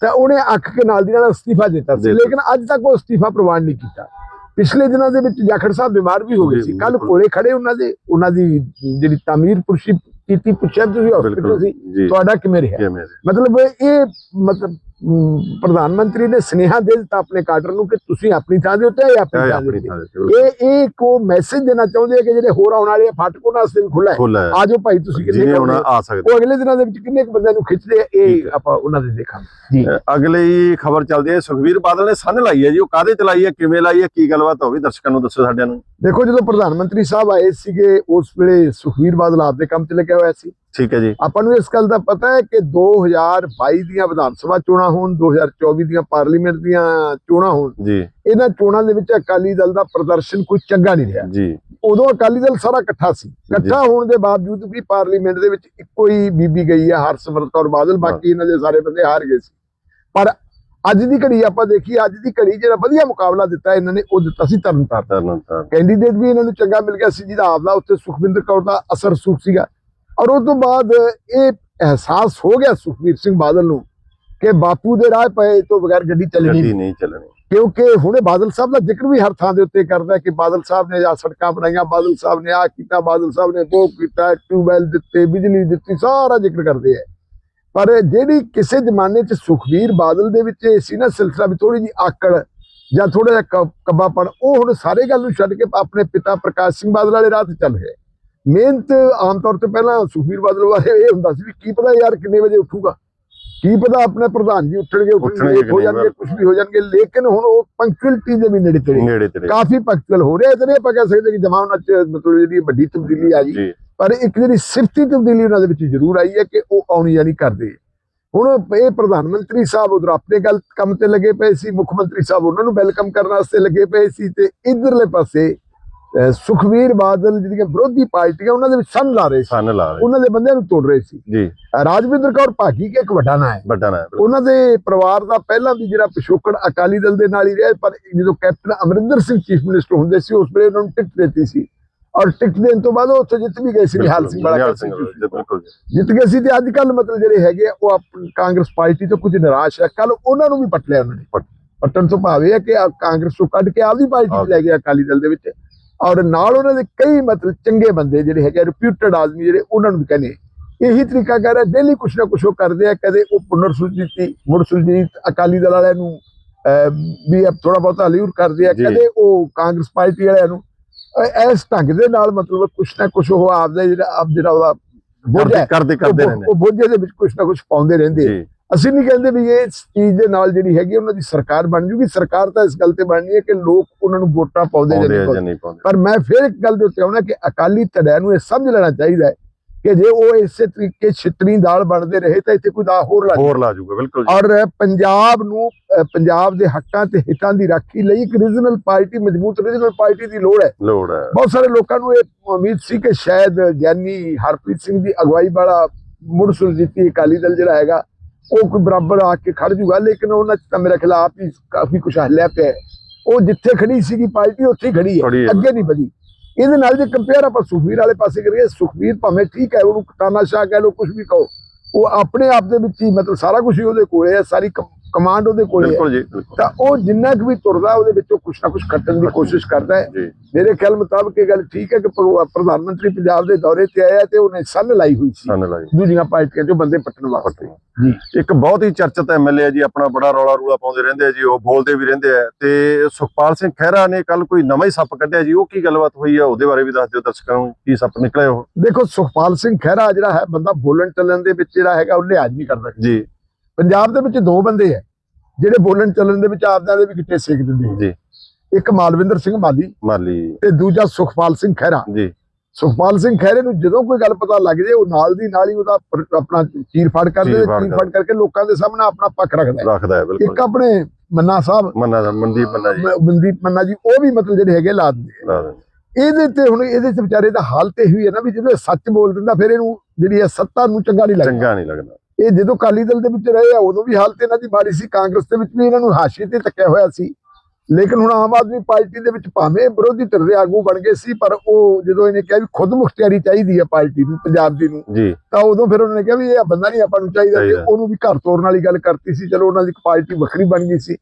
ਤਾਂ ਉਹਨੇ ਅੱਖ ਕੇ ਨਾਲ ਦੀ ਨਾਲ ਅਸਤੀਫਾ ਦਿੱਤਾ ਸੀ। ਲੇਕਿਨ ਅੱਜ ਤੱਕ ਉਹ ਅਸਤੀਫਾ ਪ੍ਰਵਾਨ ਨਹੀਂ ਕੀਤਾ। ਪਿਛਲੇ ਦਿਨਾਂ ਦੇ ਵਿੱਚ ਜਾਖੜ ਸਾਹਿਬ ਬਿਮਾਰ ਵੀ ਹੋ ਗਏ ਸੀ ਕੱਲ। ਕੋਲੇ ਖੜੇ ਉਹਨਾਂ ਦੇ ਉਹਨਾਂ ਦੀ ਜਿਹੜੀ ਤਾਮੀਰ ਪੁਰਸ਼ੀ ਕੀਤੀ ਪੁੱਛਿਆ ਤੁਸੀਂ ਹਸਪੀਟਲ ਸੀ? ਜੀ। ਤੁਹਾਡਾ ਕਿਵੇਂ ਰਿਹਾ? ਮਤਲਬ ਇਹ ਮਤਲਬ ਪ੍ਰਧਾਨ ਮੰਤਰੀ ਨੇ ਸੁਨੇਹਾ ਦੇ ਦਿੱਤਾ ਆਪਣੇ ਕਾਡਰ ਨੂੰ ਕਿ ਤੁਸੀਂ ਆਪਣੀ ਥਾਂ ਦੇ ਉੱਤੇ ਇਹ ਆਪਣੀ ਥਾਂ ਦੇ ਇਹ ਇਹ ਕੋ ਮੈਸੇਜ ਦੇਣਾ ਚਾਹੁੰਦੇ ਆ ਕਿ ਜਿਹੜੇ ਹੋਰ ਆਉਣ ਵਾਲੇ ਆ ਫਾਟਕ ਵਾਸਤੇ ਵੀ ਖੁੱਲਾ ਹੈ। ਆਜੋ ਭਾਈ ਤੁਸੀਂ ਕਿੰਨੇ ਆਉਣਾ? ਆ ਸਕਦੇ। ਉਹ ਅਗਲੇ ਦਿਨਾਂ ਦੇ ਵਿੱਚ ਕਿੰਨੇ ਕੁ ਬੰਦਿਆਂ ਨੂੰ ਖਿੱਚਦੇ ਆ ਇਹ। ਆਪਾਂ ਉਹਨਾਂ ਦੇ ਦੇਖਾਂਗੇ। ਜੀ। ਅਗਲੀ ਖਬਰ ਚੱਲਦੀ ਹੈ। ਸੁਖਵੀਰ ਬਾਦਲ ਨੇ ਸੰਨ ਲਾਈ ਹੈ ਜੀ। ਉਹ ਕਾਹਦੇ ਚ ਲਾਈ ਹੈ? ਕਿਵੇਂ ਲਾਈ ਹੈ? ਕੀ ਗੱਲਬਾਤ ਹੋਵੇ ਦਰਸ਼ਕਾਂ ਨੂੰ ਦੱਸੋ ਸਾਡਿਆਂ ਨੂੰ। ਦੇਖੋ ਜਦੋਂ ਪ੍ਰਧਾਨ ਮੰਤਰੀ ਸਾਹਿਬ ਆਏ ਸੀਗੇ ਉਸ ਵੇਲੇ ਸੁਖਵੀਰ ਬਾਦਲ ਆਪਦੇ ਕੰਮ ਤੇ ਲੱਗਿਆ ਹੋਇਆ ਸੀ। ਠੀਕ ਹੈ ਜੀ। ਆਪਾਂ ਨੂੰ ਇਸ ਗੱਲ ਦਾ ਪਤਾ ਹੈ ਕਿ 2022 ਦੀਆਂ ਵਿਧਾਨ ਸਭਾ ਚੋਣਾਂ ਹੋਣ 2024 ਦੀਆਂ ਪਾਰਲੀਮੈਂਟ ਦੀਆਂ ਚੋਣਾਂ ਹੋਣ ਜੀ। ਇਹਨਾਂ ਚੋਣਾਂ ਦੇ ਵਿੱਚ ਅਕਾਲੀ ਦਲ ਦਾ ਪ੍ਰਦਰਸ਼ਨ ਕੋਈ ਚੰਗਾ ਨਹੀਂ ਰਿਹਾ। ਜੀ। ਉਦੋਂ ਅਕਾਲੀ ਦਲ ਸਾਰਾ ਇਕੱਠਾ ਸੀ। ਇਕੱਠਾ ਹੋਣ ਦੇ ਬਾਵਜੂਦ ਵੀ ਪਾਰਲੀਮੈਂਟ ਦੇ ਵਿੱਚ ਇੱਕੋ ਹੀ ਬੀਬੀ ਗਈ ਹੈ ਹਰਸਿਮਰਤ ਕੌਰ ਬਾਦਲ ਬਾਕੀ ਇਹਨਾਂ ਦੇ ਸਾਰੇ ਬੰਦੇ ਹਾਰ ਗਏ ਸੀ। ਪਰ ਅੱਜ ਦੀ ਘੜੀ ਆਪਾਂ ਦੇਖੀ ਅੱਜ ਦੀ ਘੜੀ ਜਿਹੜਾ ਵਧੀਆ ਮੁਕਾਬਲਾ ਦਿੱਤਾ ਇਹਨਾਂ ਨੇ ਉਹ ਦਿੱਤਾ ਸੀ ਤਰਨਤਾਰਨ ਤਰਨ। ਤਰਨ ਕੈਂਡੀਡੇਟ ਵੀ ਇਹਨਾਂ ਨੂੰ ਚੰਗਾ ਮਿਲ ਗਿਆ ਸੀ ਜਿਹਦਾ ਆਪਦਾ ਉੱਤੇ ਸੁਖਵਿੰਦਰ ਕੌਰ ਦਾ ਅਸਰ ਸੁਖ ਸੀਗਾ। ਔਰ ਉਸ ਤੋਂ ਬਾਅਦ ਇਹ ਅਹਿਸਾਸ ਹੋ ਗਿਆ ਸੁਖਵੀਰ ਸਿੰਘ ਬਾਦਲ ਨੂੰ ਕਿ ਬਾਪੂ ਦੇ ਰਾਹ ਪਏ ਤੋਂ ਬਗੈਰ ਗੱਡੀ ਚੱਲਣੀ ਨਹੀਂ। ਚੱਲਣੀ। ਕਿਉਂਕਿ ਹੁਣੇ ਬਾਦਲ ਸਾਹਿਬ ਦਾ ਜ਼ਿਕਰ ਵੀ ਹਰ ਥਾਂ ਦੇ ਉੱਤੇ ਕਰਦਾ ਕਿ ਬਾਦਲ ਸਾਹਿਬ ਨੇ ਆ ਸੜਕਾਂ ਬਣਾਈਆਂ ਬਾਦਲ ਸਾਹਿਬ ਨੇ ਆ ਕੀਤਾ ਬਾਦਲ ਸਾਹਿਬ ਨੇ ਉਹ ਕੀਤਾ ਟਿਊਬਵੈਲ ਦਿੱਤੇ ਬਿਜਲੀ ਦਿੱਤੀ ਸਾਰਾ ਜ਼ਿਕਰ ਕਰਦੇ ਆ। ਪਰ ਜਿਹੜੀ ਕਿਸੇ ਜ਼ਮਾਨੇ 'ਚ ਸੁਖਵੀਰ ਬਾਦਲ ਦੇ ਵਿੱਚ ਇਹ ਸੀ ਨਾ ਸਿਲਸਿਲਾ ਵੀ ਥੋੜੀ ਜੀ ਆਕੜ ਜਾਂ ਥੋੜਾ ਜਿਹਾ ਕੱਬਾਪਣ ਉਹ ਹੁਣ ਸਾਰੇ ਗੱਲ ਨੂੰ ਛੱਡ ਕੇ ਆਪਣੇ ਪਿਤਾ ਪ੍ਰਕਾਸ਼ ਸਿੰਘ ਬਾਦਲ ਵਾਲੇ ਰਾਹ ਤੇ ਚੱਲ ਰਿਹਾ। ਹੈ। ਮਿਹਨਤ ਆਮ ਤੌਰ ਤੇ ਪਹਿਲਾਂ ਸੁਖਵੀਰ ਬਾਦਲ ਬਾਰੇ ਇਹ ਹੁੰਦਾ ਸੀ ਵੀ ਕੀ ਪਤਾ ਯਾਰ ਕਿੰਨੇ ਵਜੇ ਉੱਠੂਗਾ। ਕੀ ਪਤਾ ਆਪਣੇ ਪ੍ਰਧਾਨ ਜੀ ਉੱਠਣਗੇ ਉੱਠਣਗੇ ਹੋ ਜਾਣਗੇ ਕੁਝ ਵੀ ਹੋ ਜਾਣਗੇ ਲੇਕਿਨ ਹੁਣ ਉਹ ਪੰਕਚੁਅਲਿਟੀ ਦੇ ਵੀ ਨੇੜੇ ਤੇੜੇ। ਕਾਫੀ ਪੰਕਚੁਅਲ ਹੋ ਰਿਹਾ ਨਹੀਂ ਆਪਾਂ ਕਹਿ ਸਕਦੇ ਕਿ ਜਮਾ ਉਹਨਾਂ ਚ ਮਤਲਬ ਜਿਹੜੀ ਵੱਡੀ ਤਬਦੀਲੀ ਆ ਗਈ। ਜੀ। ਪਰ ਇੱਕ ਜਿਹੜੀ ਸਿਫਤੀ ਤਬਦੀਲੀ ਉਹਨਾਂ ਦੇ ਵਿੱਚ ਜ਼ਰੂਰ ਆਈ ਹੈ ਕਿ ਉਹ ਆਉਣੀ ਜਾਣੀ ਕਰਦੇ। ਹੁਣ ਇਹ ਪ੍ਰਧਾਨ ਮੰਤਰੀ ਸਾਹਿਬ ਉਧਰ ਆਪਣੇ ਗੱਲ ਕੰਮ ਤੇ ਲੱਗੇ ਪਏ ਸੀ ਮੁੱਖ ਮੰਤਰੀ ਸਾਹਿਬ ਉਹਨਾਂ ਨੂੰ ਵੈਲਕਮ ਕਰਨ ਵਾਸਤੇ ਲੱਗੇ ਪਏ ਸੀ ਤੇ ਇਧਰਲੇ ਪਾਸੇ ਸੁਖਵੀਰ ਬਾਦਲ ਜਿਹੜੀਆਂ ਵਿਰੋਧੀ ਪਾਰਟੀਆਂ ਉਹਨਾਂ ਦੇ ਵਿੱਚ ਸੰਨ ਲਾ ਰਹੇ ਸੰਨ ਲਾ ਰਹੇ ਉਹਨਾਂ ਦੇ ਬੰਦਿਆਂ ਨੂੰ ਤੋੜ ਰਹੇ ਸੀ। ਜੀ। ਰਾਜਵਿੰਦਰ ਕੌਰ ਭਾਗੀ ਕੇ ਇੱਕ ਵੱਡਾ ਨਾਂ ਹੈ। ਵੱਡਾ ਨਾ ਉਹਨਾਂ ਦੇ ਪਰਿਵਾਰ ਦਾ ਪਹਿਲਾਂ ਵੀ ਜਿਹੜਾ ਪਿਛੋਕੜ ਅਕਾਲੀ ਦਲ ਦੇ ਨਾਲ ਹੀ ਰਿਹਾ ਪਰ ਜਦੋਂ captain Amarinder Singh chief minister ਹੁੰਦੇ ਸੀ ਉਸ ਵੇਲੇ ਉਹਨਾਂ ਨੂੰ ਟਿਕਟ ਦਿੱਤੀ ਸੀ। ਔਰ ਟਿਕਟ ਦੇਣ ਤੋਂ ਬਾਅਦ ਉੱਥੇ ਜਿੱਤ ਵੀ ਗਏ ਸੀ ਨਿਹਾਲ ਸਿੰਘ ਵਾਲਾ ਬਿਲਕੁਲ। ਜਿੱਤ ਗਏ ਸੀ ਤੇ ਅੱਜ ਕੱਲ ਮਤਲਬ ਜਿਹੜੇ ਹੈਗੇ ਉਹ ਕਾਂਗਰਸ ਪਾਰਟੀ ਤੋਂ ਕੁਝ ਨਿਰਾਸ਼ ਹੈ ਕੱਲ ਉਹਨਾਂ ਨੂੰ ਵੀ ਪੱਟ ਲਿਆ ਉਹਨਾਂ ਨੇ। ਪੱਟ- ਪੱਟਣ ਤੋਂ ਭਾਵ ਹੈ ਕਿ ਕਾਂਗਰਸ ਤੋਂ ਕੱਢ ਕੇ ਆਪਦੀ ਪਾਰਟੀ ਲੈ ਗਏ ਅਕਾਲੀ ਦਲ ਦੇ ਵਿੱਚ। ਔਰ ਨਾਲ ਉਹਨਾਂ ਦੇ ਕਈ ਮਤਲਬ ਚੰਗੇ ਬੰਦੇ ਜਿਹੜੇ ਹੈਗੇ ਰਿਪਿਊਟਡ ਆਦਮੀ ਜਿਹੜੇ ਉਹਨਾਂ ਨੂੰ ਵੀ ਕਹਿੰਦੇ ਇਹੀ ਤਰੀਕਾ ਕਰ ਰਿਹਾ ਡੇਲੀ ਕੁਛ ਨਾ ਕੁਛ ਉਹ ਕਰਦੇ ਆ ਕਦੇ ਉਹ ਪੁਨਰ ਸੁਰਜੀਤੀ ਮੁੜ ਸੁਰਜੀਤ ਅਕਾਲੀ ਦਲ ਵਾਲਿਆਂ ਨੂੰ ਵੀ ਥੋੜਾ ਬਹੁਤਾ ਹਲੀਉਰ ਕਰਦੇ ਆ। ਕਦੇ ਉਹ ਕਾਂਗਰਸ ਪਾਰਟੀ ਵਾਲਿਆਂ ਨੂੰ ਇਸ ਢੰਗ ਦੇ ਨਾਲ ਮਤਲਬ ਕੁਛ ਨਾ ਕੁਛ ਉਹ ਆਪਦਾ ਜਿਹੜਾ ਆਪ ਜਿਹੜਾ ਉਹਦਾ ਬੋਝ ਕਰਦੇ ਕਰਦੇ ਰਹਿੰਦੇ। ਉਹ ਬੋਝੇ ਦੇ ਵਿੱਚ ਕੁਛ ਨਾ ਕੁਛ ਪਾਉਂਦੇ ਰਹਿੰਦੇ ਅਸੀਂ ਨਹੀਂ ਕਹਿੰਦੇ ਵੀ ਇਹ ਚੀਜ਼ ਦੇ ਨਾਲ ਜਿਹੜੀ ਹੈਗੀ ਉਹਨਾਂ ਦੀ ਸਰਕਾਰ ਬਣ ਜੂਗੀ। ਸਰਕਾਰ ਤਾਂ ਇਸ ਗੱਲ ਤੇ ਬਣਨੀ ਹੈ ਕਿ ਲੋਕ ਉਹਨਾਂ ਨੂੰ ਵੋਟਾਂ ਪਾਉਂਦੇ ਜਾਂ ਨਹੀਂ ਪਾਉਂਦੇ। ਪਰ ਮੈਂ ਫਿਰ ਇੱਕ ਗੱਲ ਦੇ ਉੱਤੇ ਆਉਣਾ ਕਿ ਅਕਾਲੀ ਧੜਿਆਂ ਨੂੰ ਇਹ ਸਮਝ ਲੈਣਾ ਚਾਹੀਦਾ ਹੈ ਕਿ ਜੇ ਉਹ ਇਸੇ ਤਰੀਕੇ ਛਿੱਤਰੀ ਦਾਲ ਬਣਦੇ ਰਹੇ ਤਾਂ ਇੱਥੇ ਕੋਈ ਦਾ ਹੋਰ ਲੱਗ ਹੋਰ ਲਾ ਜੂਗਾ ਬਿਲਕੁਲ ਜੀ। ਔਰ ਪੰਜਾਬ ਨੂੰ ਪੰਜਾਬ ਦੇ ਹੱਕਾਂ ਤੇ ਹਿੱਤਾਂ ਦੀ ਰਾਖੀ ਲਈ ਇੱਕ ਰੀਜਨਲ ਪਾਰਟੀ ਮਜ਼ਬੂਤ ਰੀਜਨਲ ਪਾਰਟੀ ਦੀ ਲੋੜ ਹੈ। ਲੋੜ ਹੈ। ਬਹੁਤ ਸਾਰੇ ਲੋਕਾਂ ਨੂੰ ਇਹ ਉਮੀਦ ਸੀ ਕਿ ਸ਼ਾਇਦ ਗਿਆਨੀ ਹਰਪ੍ਰੀਤ ਸਿੰਘ ਦੀ ਅਗਵਾਈ ਵਾਲਾ ਮੁੜ ਸੁਰਜੀਤੀ ਅਕਾਲੀ ਦਲ ਜਿਹੜਾ ਹੈਗਾ ਉਹ ਕੋਈ ਬਰਾਬਰ ਆ ਕੇ ਖੜ ਜੂਗਾ ਲੇਕਿਨ ਉਹਨਾਂ ਚ ਤਾਂ ਮੇਰੇ ਖਿਲਾਫ ਹੀ ਕਾਫੀ ਕੁਝ ਹੱਲਿਆ ਪਿਆ। ਉਹ ਜਿੱਥੇ ਖੜੀ ਸੀਗੀ ਪਾਰਟੀ ਉੱਥੇ ਹੀ ਖੜੀ ਹੈ। ਅੱਗੇ ਨਹੀਂ ਵਧੀ। ਇਹਦੇ ਨਾਲ ਜੇ ਕੰਪੇਅਰ ਆਪਾਂ ਸੁਖਵੀਰ ਵਾਲੇ ਪਾਸੇ ਕਰੀਏ ਸੁਖਵੀਰ ਭਾਵੇਂ ਠੀਕ ਹੈ, ਉਹਨੂੰ ਤਾਨਾਸ਼ਾਹ ਕਹਿ ਲਓ ਕੁਝ ਵੀ ਕਹੋ, ਉਹ ਆਪਣੇ ਆਪ ਦੇ ਵਿੱਚ ਹੀ ਮਤਲਬ ਸਾਰਾ ਕੁਝ ਹੀ ਉਹਦੇ ਕੋਲੇ ਹੈ, ਸਾਰੀ ਕਮਾਂਡ ਉਹਦੇ ਕੋਲੇ ਹੈ। ਬਿਲਕੁਲ। ਜੀ ਤਾਂ ਉਹ ਜਿੰਨਾ ਕੁ ਵੀ ਤੁਰਦਾ ਉਹਦੇ ਵਿੱਚੋਂ ਕੁਝ ਨਾ ਕੁਝ ਕੱਟਣ ਦੀ ਕੋਸ਼ਿਸ਼ ਕਰਦਾ ਹੈ। ਮੇਰੇ ਖਿਆਲ ਮੁਤਾਬਕ ਇਹ ਗੱਲ ਠੀਕ ਹੈ ਕਿ ਪ੍ਰੋ- ਪ੍ਰਧਾਨ ਮੰਤਰੀ ਪੰਜਾਬ ਦੇ ਦੌਰੇ ਤੇ ਆਇਆ ਤੇ ਉਹਨੇ ਸੰਨ ਲਾਈ ਹੋਈ ਸੀ। ਦੂਜੀਆਂ ਪਾਰਟੀਆਂ ਚੋਂ ਬੰਦੇ ਪੱਟਣ ਵਾਸਤੇ। ਜੀ। ਇੱਕ ਬਹੁਤ ਹੀ ਚਰਚਿਤ ਐਮਐਲਏ ਜੀ ਆਪਣਾ ਬੜਾ ਰੌਲਾ ਰੂਲਾ ਪਾਉਂਦੇ ਰਹਿੰਦੇ ਆ ਜੀ ਉਹ ਬੋਲਦੇ ਵੀ ਰਹਿੰਦੇ ਆ। ਤੇ ਸੁਖਪਾਲ ਸਿੰਘ ਖਹਿਰਾ ਨੇ ਕੱਲ ਕੋਈ ਨਵਾਂ ਹੀ ਸੱਪ ਕੱਢਿਆ ਜੀ ਉਹ ਕੀ ਗੱਲਬਾਤ ਹੋਈ ਆ ਉਹਦੇ ਬਾਰੇ ਵੀ ਦੱਸ ਦਿਓ ਦਰਸ਼ਕਾਂ ਨੂੰ ਕੀ ਸੱਪ ਨਿਕਲਿਆ ਉਹ। ਦੇਖੋ ਸੁਖਪਾਲ ਸਿੰਘ ਖਹਿਰਾ ਜਿਹੜਾ ਹੈ ਬੰਦਾ ਬੋਲਣ ਚੱਲਣ ਦੇ ਵਿੱਚ ਜਿਹੜਾ ਹੈਗਾ ਉਹ ਲਿਹਾਜ਼ ਨਹੀਂ ਕਰਦਾ। ਜੀ। ਪੰਜਾਬ ਦੇ ਵਿੱਚ ਦੋ ਬੰਦੇ ਹੈ ਜਿਹੜੇ ਬੋਲਣ ਚੱਲਣ ਦੇ ਵਿੱਚ ਆਪਦਿਆਂ ਦੇ ਵੀ ਗਿੱਟੇ ਸੇਕ ਦਿੰਦੇ। ਜੀ। ਇੱਕ ਮਾਲਵਿੰਦਰ ਸਿੰਘ ਮਾਲੀ ਮਾਲੀ। ਤੇ ਦੂਜਾ ਸੁਖਪਾਲ ਸਿੰਘ ਖਹਿਰਾ। ਜੀ। ਸੁਖਪਾਲ ਸਿੰਘ ਖਹਿਰੇ ਨੂੰ ਜਦੋਂ ਕੋਈ ਗੱਲ ਪਤਾ ਲੱਗ ਜੇ ਉਹ ਨਾਲ ਦੀ ਨਾਲ ਹੀ ਉਹਦਾ ਆਪਣਾ ਚੀਰ ਫਾੜ ਕਰਦੇ ਚੀਰ ਤੇ ਫਾੜ ਕਰਕੇ ਲੋਕਾਂ ਦੇ ਸਾਹਮਣੇ ਆਪਣਾ ਪੱਖ ਰੱਖਦਾ ਰੱਖਦਾ ਹੈ ਬਿਲਕੁਲ। ਇੱਕ ਆਪਣੇ ਮੰਨਾ ਸਾਹਿਬ। ਮੰਨਾ ਮਨਦੀਪ ਮੰਨਾ ਜੀ। ਮਨਦੀਪ ਮੰਨਾ ਜੀ ਉਹ ਵੀ ਮਤਲਬ ਜਿਹੜੇ ਹੈਗੇ ਲਾ ਦਿੰਦੇ। ਇਹਦੇ ਤੇ ਹੁਣ ਇਹਦੇ ਚ ਵਿਚਾਰੇ ਦਾ ਹਾਲ ਤੇ ਹੋਈ ਹੈ ਨਾ ਵੀ ਜਦੋਂ ਸੱਚ ਬੋਲ ਦਿੰਦਾ ਫਿਰ ਇਹਨੂੰ ਜਿਹੜੀ ਹੈ ਸੱਤਾ ਨੂੰ ਚੰਗਾ ਨਹੀਂ ਲੱਗਦਾ। ਚੰਗਾ ਨਹੀਂ ਲੱਗਦਾ। ਇਹ ਜਦੋਂ ਅਕਾਲੀ ਦਲ ਦੇ ਵਿੱਚ ਰਹੇ ਆ ਉਦੋਂ ਵੀ ਹਾਲਤ ਇਹਨਾਂ ਦੀ ਮਾੜੀ ਸੀ। ਕਾਂਗਰਸ ਦੇ ਵਿੱਚ ਵੀ ਇਹਨਾਂ ਨੂੰ ਹਾਸ਼ੀਏ ਤੇ ਤੱਕਿਆ ਹੋਇਆ ਸੀ। ਲੇਕਿਨ ਹੁਣ ਆਮ ਆਦਮੀ ਪਾਰਟੀ ਦੇ ਵਿੱਚ ਭਾਵੇਂ ਵਿਰੋਧੀ ਧਿਰ ਦੇ ਆਗੂ ਬਣ ਗਏ ਸੀ ਪਰ ਉਹ ਜਦੋਂ ਇਹਨੇ ਕਿਹਾ ਵੀ ਖੁਦ ਮੁਖਤਿਆਰੀ ਚਾਹੀਦੀ ਹੈ ਪਾਰਟੀ ਨੂੰ ਪੰਜਾਬ ਦੀ ਨੂੰ ਤਾਂ ਉਦੋਂ ਫਿਰ ਉਹਨਾਂ ਨੇ ਕਿਹਾ ਵੀ ਇਹ ਬੰਦਾ ਨਹੀਂ ਆਪਾਂ ਨੂੰ ਚਾਹੀਦਾ ਤੇ। ਉਹਨੂੰ ਵੀ ਘਰ ਤੋਰਨ ਵਾਲੀ ਗੱਲ ਕਰਤੀ ਸੀ। ਚਲੋ ਉਹਨਾਂ ਦੀ ਇੱਕ ਪਾਰਟੀ ਵੱਖਰੀ ਬਣ ਗਈ ਸੀ।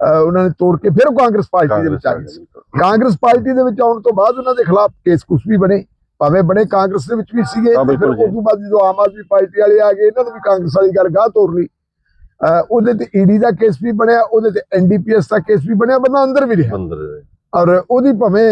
ਉਹਨਾਂ ਨੇ ਤੋੜ ਕੇ ਫਿਰ ਕਾਂਗਰਸ ਪਾਰਟੀ ਦੇ ਵਿੱਚ ਆ ਗਏ ਸੀ। ਕਾਂਗਰਸ ਪਾਰਟੀ ਦੇ ਵਿੱਚ ਆਉਣ ਤੋਂ ਬਾਅਦ ਉਹਨਾਂ ਦੇ ਖਿਲਾਫ ਕੇਸ ਕੁਛ ਵੀ ਬਣੇ। ਭਾਵੇਂ ਬਣੇ ਕਾਂਗਰਸ ਦੇ ਵਿੱਚ ਵੀ ਸੀਗੇ ਫਿਰ। ਉਸ ਤੋਂ ਬਾਅਦ ਜਦੋਂ ਆਮ ਆਦਮੀ ਪਾਰਟੀ ਵਾਲੇ ਆ ਗਏ ਇਹਨਾਂ ਨੇ ਵੀ ਕਾਂਗਰਸ ਵਾਲੀ ਗੱਲ ਗਾਹ ਤੋਰ ਲਈ ਉਹਦੇ ਤੇ ਈਡੀ ਦਾ ਕੇਸ ਵੀ ਬਣਿਆ ਉਹਦੇ ਤੇ ਐਨਡੀਪੀਐਸ ਦਾ ਕੇਸ ਵੀ ਬਣਿਆ ਬੰਦਾ ਅੰਦਰ ਵੀ ਰਿਹਾ। ਅੰਦਰ ਔਰ ਉਹਦੀ ਭਾਵੇਂ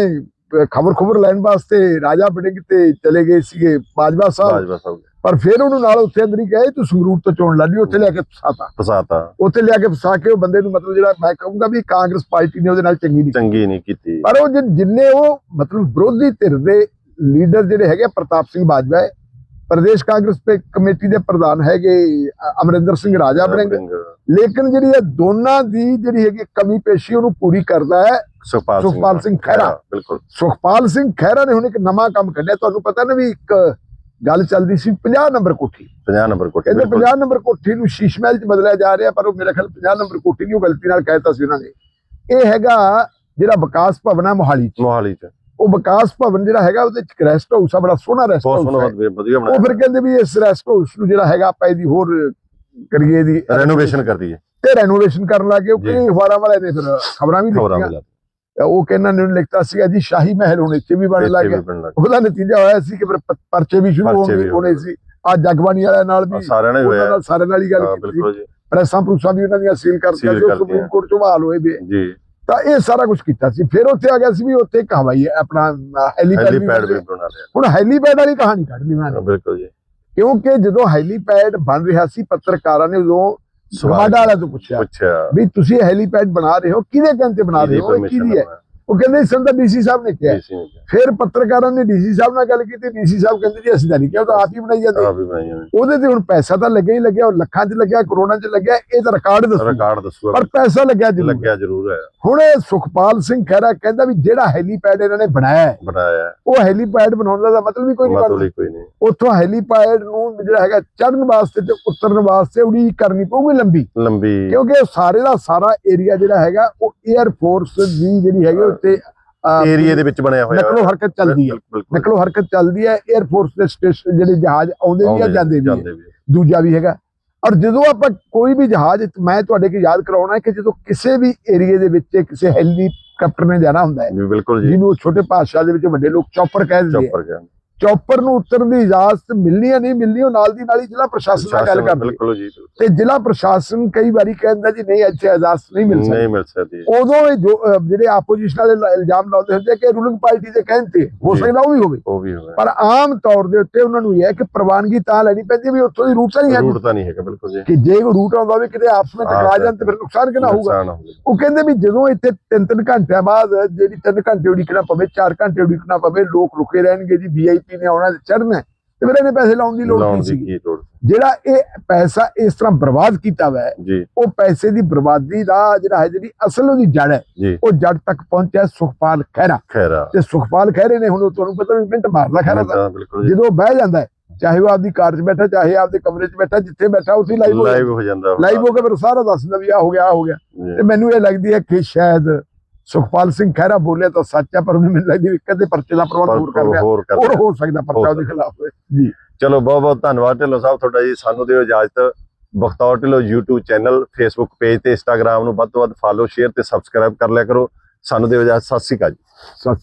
ਖਬਰ ਖਬਰ ਲੈਣ ਵਾਸਤੇ ਰਾਜਾ ਬੜਿੰਗ ਤੇ ਚਲੇ ਗਏ ਸੀਗੇ ਬਾਜਵਾ ਸਾਹਿਬ। ਬਾਜਵਾ ਸਾਹਿਬ। ਪਰ ਫਿਰ ਉਹਨੂੰ ਨਾਲ ਉੱਥੇ ਅੰਦਰ ਹੀ ਕਹੇ ਤੂੰ ਸੰਗਰੂਰ ਤੋਂ ਚੋਣ ਲੜੀ ਉੱਥੇ ਲਿਆ ਕੇ ਫਸਾਤਾ। ਫਸਾਤਾ। ਉੱਥੇ ਲਿਆ ਕੇ ਫਸਾ ਕੇ ਉਹ ਬੰਦੇ ਨੂੰ ਮਤਲਬ ਜਿਹੜਾ ਮੈਂ ਕਹੂੰਗਾ ਵੀ ਕਾਂਗਰਸ ਪਾਰਟੀ ਨੇ ਉਹਦੇ ਨਾਲ ਚੰਗੀ ਨਹੀਂ ਚੰਗੀ ਨਹੀਂ ਕੀਤੀ। ਪਰ ਉਹ ਜਿੰਨੇ ਉਹ ਮਤਲਬ ਵਿਰੋਧੀ ਧਿਰ ਦੇ ਲੀਡਰ ਜਿਹੜੇ ਹੈਗੇ ਪ੍ਰਤਾਪ ਸਿੰਘ ਬਾਜਵਾ ਹੈ। ਪ੍ਰਦੇਸ਼ ਕਾਂਗਰਸ ਕਮੇਟੀ ਦੇ ਪ੍ਰਧਾਨ ਹੈਗੇ ਅਮਰਿੰਦਰ ਸਿੰਘ ਰਾਜਾ ਬੜਿੰਗ ਲੇਕਿਨ ਜਿਹੜੀ ਇਹ ਦੋਨਾਂ ਦੀ ਜਿਹੜੀ ਹੈਗੀ ਕਮੀ ਪੇਸ਼ੀ ਉਹਨੂੰ ਪੂਰੀ ਕਰਦਾ ਹੈ ਸੁਖਪਾਲ ਸਿੰਘ ਖਹਿਰਾ। ਬਿਲਕੁਲ। ਸੁਖਪਾਲ ਸਿੰਘ ਖਹਿਰਾ ਨੇ ਹੁਣ ਇੱਕ ਨਵਾਂ ਕੰਮ ਕੱਢਿਆ। ਤੁਹਾਨੂੰ ਪਤਾ ਨਾ ਵੀ ਇੱਕ ਗੱਲ ਚੱਲਦੀ ਸੀ 50 ਨੰਬਰ ਕੋਠੀ। 50 ਨੰਬਰ ਕੋਠੀ ਬਿਲਕੁਲ। 50 ਨੰਬਰ ਕੋਠੀ ਨੂੰ ਸ਼ੀਸ਼ ਮਹਿਲ ਚ ਬਦਲਿਆ ਜਾ ਰਿਹਾ ਪਰ ਉਹ ਮੇਰੇ ਖਿਆਲ 50 ਨੰਬਰ ਕੋਠੀ ਨਹੀਂ ਉਹ ਗਲਤੀ ਨਾਲ ਕਹਿਤਾ ਸੀ ਉਹਨਾਂ ਨੇ। ਇਹ ਹੈਗਾ ਜਿਹੜਾ ਵਿਕਾਸ ਭਵਨ ਹੈ ਮੋਹਾਲੀ ਚ। ਮੋਹਾਲੀ ਚ। ਉਹ ਵਿਕਾਸ ਭਵਨ ਜਿਹੜਾ ਹੈਗਾ ਉਹਦੇ ਚ ਰੈਸਟ ਹਾਊਸ ਆ ਬੜਾ ਸੋਹਣਾ ਰੈਸਟ ਬਹੁਤ ਹਾਊਸ ਸੋਹਣਾ ਹੈ। ਵਧੀਆ- ਉਹ ਫਿਰ ਕਹਿੰਦੇ ਵੀ ਇਸ ਰੈਸਟ ਹਾਊਸ ਨੂੰ ਜਿਹੜਾ ਹੈਗਾ ਆਪਾਂ ਇਹਦੀ ਹੋਰ ਕਰੀਏ ਦੀ ਰੈਨੋਵੇਸ਼ਨ ਕਰਦੀ ਹੈ ਤੇ ਰੈਨੋਵੇਸ਼ਨ ਕਰਨ ਲੱਗੇ ਉਹ। ਕਈ ਅਖਬਾਰਾਂ ਵਾਲੇ ਨੇ ਫਿਰ ਖਬਰਾਂ ਵੀ ਲਿਖੀਆਂ। ਉਹ ਕਹਿੰਦਾ ਨੇ ਲਿਖਤਾ ਸੀਗਾ ਜੀ ਸ਼ਾਹੀ ਮਹਿਲ ਹੁਣ ਇੱਥੇ ਵੀ ਬਣਨ ਲੱਗ ਗਿਆ। ਉਹਦਾ ਨਤੀਜਾ ਹੋਇਆ ਸੀ ਕਿ ਫਿਰ ਪਰਚੇ ਵੀ ਸ਼ੁਰੂ ਹੋਣੇ। ਸੀ। ਆ ਜਗਬਾਣੀ ਵਾਲਿਆਂ ਨਾਲ ਵੀ ਸਾਰਿਆਂ ਨੇ ਉਹਨਾਂ ਹੋਇਆ। ਨਾਲ ਸਾਰੇ ਨਾਲ ਹੀ ਗੱਲ ਕੀਤੀ। ਬਿਲਕੁਲ ਜੀ। ਪ੍ਰੈਸਾਂ ਪ੍ਰੂਸਾਂ ਵੀ ਉਹਨਾਂ ਦੀਆਂ ਸੀਲ ਕਰਤੀਆਂ ਸੀਲ ਜੋ। ਸੁਪਰੀਮ ਕੋਰਟ ਚੋਂ ਬਹਾਲ ਹੋਏ ਵੀ। ਜੀ। ਤਾਂ ਇਹ ਸਾਰਾ ਕੁਝ ਕੀਤਾ ਸੀ। ਫਿਰ ਉੱਥੇ ਆ ਗਿਆ ਸੀ ਵੀ ਉੱਥੇ ਇੱਕ ਹਵਾਈ ਆਪਣਾ ਹੈਲੀਪੈਡ ਵੀ ਬਣ ਲਿਆ। ਹੁਣ ਹੈਲੀਪੈਡ ਵਾਲੀ ਕਹਾਣੀ ਕੱਢ ਲਈ ਨੇ ਬਿਲਕੁਲ ਜੀ। ਕਿਉਂਕਿ ਜਦੋਂ ਹੈਲੀਪੈਡ ਬਣ ਰਿਹਾ ਸੀ ਪੱਤਰਕਾਰਾਂ ਨੇ ਉਦੋਂ ਸਵਾਲ ਗਵਾਡਾ ਵਾਲਿਆਂ ਤੋਂ ਪੁੱਛਿਆ ਵੀ ਤੁਸੀਂ ਹੈਲੀਪੈਡ ਬਣਾ ਰਹੇ ਹੋ ਕਿਹਦੇ ਕਹਿੰਦੇ ਬਣਾ ਰਹੇ ਹੋ ਕਿਹਦੀ ਹੈ? ਉਹ ਕਹਿੰਦੇ ਇਸ ਦਾ ਡੀਸੀ ਸਾਹਿਬ ਨੇ ਕਿਹਾ। ਫਿਰ ਪੱਤਰਕਾਰਾਂ ਨੇ ਡੀਸੀ ਸਾਹਿਬ ਨਾਲ ਗੱਲ ਕੀਤੀ। ਡੀਸੀ ਸਾਹਿਬ ਕਹਿੰਦੇ ਜੀ ਅਸੀਂ ਤਾਂ ਨਹੀਂ ਕਿਹਾ ਉਹ ਤਾਂ ਆਪ ਹੀ ਬਣਾਈ ਜਾਂਦੇ। ਉਹਦੇ ਤੇ ਹੁਣ ਪੈਸਾ ਤਾਂ ਲੱਗਿਆ ਹੀ ਲੱਗਿਆ ਉਹ ਲੱਖਾਂ 'ਚ ਲੱਗਿਆ ਕਰੋੜਾਂ 'ਚ ਲੱਗਿਆ ਇਹ ਤਾਂ ਰਿਕਾਰਡ ਦੱਸੋ। ਰਿਕਾਰਡ ਦੱਸੂਗਾ ਪਰ ਪੈਸਾ ਲੱਗਿਆ ਜ਼ਰੂਰ। ਲੱਗਿਆ ਜ਼ਰੂਰ ਹੈ। ਹੁਣ ਸੁਖਪਾਲ ਸਿੰਘ ਖਹਿਰਾ ਕਹਿੰਦਾ ਵੀ ਜਿਹੜਾ ਹੈਲੀਪੈਡ ਇਹਨਾਂ ਨੇ ਬਣਾਇਆ ਬਣਾਇਆ ਉਹ ਹੈਲੀਪੈਡ ਬਣਾਉਣ ਦਾ ਮਤਲਬ ਵੀ ਕੋਈ ਨਹੀਂ ਮਤਲਬ ਕੋਈ ਨਹੀਂ। ਉੱਥੋਂ ਹੈਲੀਪੈਡ ਨੂੰ ਜਿਹੜਾ ਹੈਗਾ ਚੜ੍ਹਨ ਵਾਸਤੇ ਤੇ ਉਤਰਨ ਵਾਸਤੇ ਉਡੀਕ ਕਰਨੀ ਪਊਗੀ ਲੰਬੀ। ਲੰਬੀ। ਕਿਉਂਕਿ ਸਾਰੇ ਦਾ ਸਾਰਾ ਏਰੀਆ ਜਿਹੜਾ ਹੈਗਾ ਉਹ 에ਅਰ ਫੋਰਸ ਦੀ ਜਿਹੜੀ ਹੈਗੀ ਅਹ, ਏਰੀਏ ਦੇ ਵਿੱਚ ਬਣਿਆ ਹੋਇਆ ਨਕਲੋ ਹਰਕਤ ਚੱਲਦੀ ਹੈ। ਨਕਲੋ ਹਰਕਤ ਚੱਲਦੀ ਹੈ 에ਅਰ ਫੋਰਸ ਦੇ ਸਟੇਸ਼ਨ ਜਿਹੜੇ ਜਹਾਜ਼ ਆਉਂਦੇ ਵੀ ਆ ਜਾਂਦੇ ਵੀ। ਦੂਜਾ ਵੀ ਹੈਗਾ। ਔਰ ਜਦੋਂ ਆਪਾਂ ਕੋਈ ਵੀ ਜਹਾਜ਼ ਮੈਂ ਤੁਹਾਡੇ ਕੀ ਯਾਦ ਕਰਾਉਣਾ ਹੈ ਕਿ ਜਦੋਂ ਕਿਸੇ ਵੀ ਏਰੀਏ ਦੇ ਵਿੱਚ ਕਿਸੇ ਹੈਲੀਕਾਪਟਰ ਨੇ ਜਾਣਾ ਹੁੰਦਾ ਹੈ ਜੀ ਬਿਲਕੁਲ ਜੀ। ਜਿਹਨੂੰ ਛੋਟੇ ਭਾਸ਼ਾ ਦੇ ਵਿੱਚ ਵੱਡੇ ਲੋਕ ਚੌਪਰ ਕਹਿ ਦਿੰਦੇ ਆ। ਚੌਪਰ ਗਿਆ ਚੌਪਰ ਨੂੰ ਉਤਰਨ ਦੀ ਇਜਾਜ਼ਤ ਮਿਲਣੀ ਹੈ ਨਹੀਂ ਮਿਲਣੀ ਉਹ ਨਾਲ ਦੀ ਨਾਲ ਹੀ ਜ਼ਿਲ੍ਹਾ ਪ੍ਰਸ਼ਾਸਨ ਨਾਲ ਗੱਲ ਕਰਦੇ ਤੇ ਜ਼ਿਲ੍ਹਾ ਪ੍ਰਸ਼ਾਸਨ ਕਈ ਵਾਰੀ ਕਹਿੰਦਾ ਜੀ ਨਹੀਂ ਇੱਥੇ ਇਜਾਜ਼ਤ ਨਹੀਂ ਮਿਲ ਸਕਦੀ। ਨਹੀਂ ਮਿਲ ਸਕਦੀ। ਉਦੋਂ ਇਹ ਜਿਹੜੇ ਆਪੋਜੀਸ਼ਨ ਵਾਲੇ ਇਲਜ਼ਾਮ ਲਾਉਂਦੇ ਹੁੰਦੇ ਕਿ ਰੂਲਿੰਗ ਪਾਰਟੀ ਦੇ ਕਹਿੰਦੇ ਹੋ। ਸਕਦਾ ਉਹ ਵੀ ਹੋਵੇ। ਉਹ ਵੀ ਹੋਇਆ ਪਰ ਆਮ ਤੌਰ ਦੇ ਉੱਤੇ ਉਹਨਾਂ ਨੂੰ ਇਹ ਹੈ ਕਿ ਪ੍ਰਵਾਨਗੀ ਤਾਂ ਲੈਣੀ ਪੈਂਦੀ ਵੀ ਉੱਥੋਂ ਦੀ ਰੂਟ ਤਾਂ ਨਹੀਂ ਹੈ ਰੂਟ ਤਾਂ ਨਹੀਂ ਹੈਗਾ ਬਿਲਕੁਲ ਜੀ। ਕਿ ਜੇ ਰੂਟ ਆਉਂਦਾ ਵੀ ਕਿਤੇ ਆਪਸ ਵਿੱਚ ਟਕਰਾ ਜਾਣ ਤੇ ਫਿਰ ਨੁਕਸਾਨ ਕਿੰਨਾ ਹੋਊਗਾ। ਉਹ ਕਹਿੰਦੇ ਵੀ ਜਦੋਂ ਇੱਥੇ ਤਿੰਨ ਤਿੰਨ ਘੰਟਿਆਂ ਬਾਅਦ ਜਿਹੜੀ ਤਿੰਨ ਘੰਟੇ ਉਡੀਕਣਾ ਪਵੇ ਚਾਰ ਘੰਟੇ ਉਡੀਕਣਾ ਪਵੇ ਲੋਕ ਰੁਕੇ ਰਹਿਣਗੇ ਜੀ ਵੀਆਈਪੀ ਨੇ ਆਉਣਾ ਤੇ ਚੜ੍ਹਨਾ ਹੈ, ਤੇ ਫਿਰ ਇਹਨੇ ਪੈਸੇ ਲਾਉਣ ਦੀ ਲੋੜ ਦੀ ਸੀ? ਜਿਹੜਾ ਇਹ ਪੈਸਾ ਇਸ ਤਰ੍ਹਾਂ ਬਰਬਾਦ ਕੀਤਾ ਜੀ। ਉਹ ਪੈਸੇ ਦੀ ਬਰਬਾਦੀ ਦਾ ਜਿਹੜਾ ਹੈ ਜਿਹੜੀ ਅਸਲ ਉਹਦੀ ਜੜ ਹੈ ਉਹ ਜੜ ਤੱਕ ਪਹੁੰਚਿਆ ਸੁਖਪਾਲ ਖਹਿਰਾ। ਖੈਰਾ ਤੇ ਸੁਖਪਾਲ ਖਹਿਰੇ ਨੇ ਹੁਣ ਉਹ ਤੁਹਾਨੂੰ ਪਤਾ ਵੀ ਮਿੰਟ ਮਾਰਦਾ ਖਹਿਰਾ ਜਦੋਂ ਬਹਿ ਜਾਂਦਾ ਹੈ ਚਾਹੇ ਉਹ ਆਪਦੀ ਕਾਰ 'ਚ ਬੈਠਾ ਚਾਹੇ ਆਪਦੇ ਕਮਰੇ 'ਚ ਬੈਠਾ ਜਿੱਥੇ ਬੈਠਾ ਉੱਥੇ ਲਾਈਵ ਹੋ ਲਾਈਵ ਹੋ ਜਾਂਦਾ। ਲਾਈਵ ਹੋ ਕੇ ਫਿਰ ਸਾਰਾ ਦੱਸਦਾ ਵੀ ਆ ਹੋ ਗਿਆ ਆ ਹੋ ਗਿਆ। ਤੇ ਮੈਨੂੰ ਇਹ ਲੱਗਦੀ ਹੈ ਕਿ ਸ਼ਾਇਦ ਸੁਖਪਾਲ ਸਿੰਘ ਖਹਿਰਾ ਬੋਲਿਆ ਤਾਂ ਸੱਚ ਹੈ ਪਰ ਉਹਨੇ ਮੈਨੂੰ ਲੱਗਦੀ ਵੀ ਕਦੇ ਪਰਚੇ ਦਾ ਪ੍ਰਬੰਧ ਹੋਰ ਕਰ ਲਿਆ। ਹੋਰ। ਹੋ ਸਕਦਾ ਪਰਚਾ ਉਹਦੇ ਖਿਲਾਫ ਜੀ। ਚਲੋ ਬਹੁਤ ਬਹੁਤ ਧੰਨਵਾਦ ਢਿੱਲੋਂ ਸਾਹਿਬ ਤੁਹਾਡਾ ਜੀ। ਸਾਨੂੰ ਦਿਓ ਇਜਾਜ਼ਤ। Bakhtaur Dhillon YouTube channel Facebook page ਤੇ Instagram ਨੂੰ ਵੱਧ ਤੋਂ ਵੱਧ ਫਾਲੋ ਸ਼ੇਅਰ ਤੇ ਸਬਸਕ੍ਰਾਈਬ ਕਰ ਲਿਆ ਕਰੋ। ਸਾਨੂੰ ਦਿਓ ਇਜਾਜ਼ਤ। ਸਤਿ ਸ਼੍ਰੀ ਅਕਾਲ ਜੀ। ਸੱਚ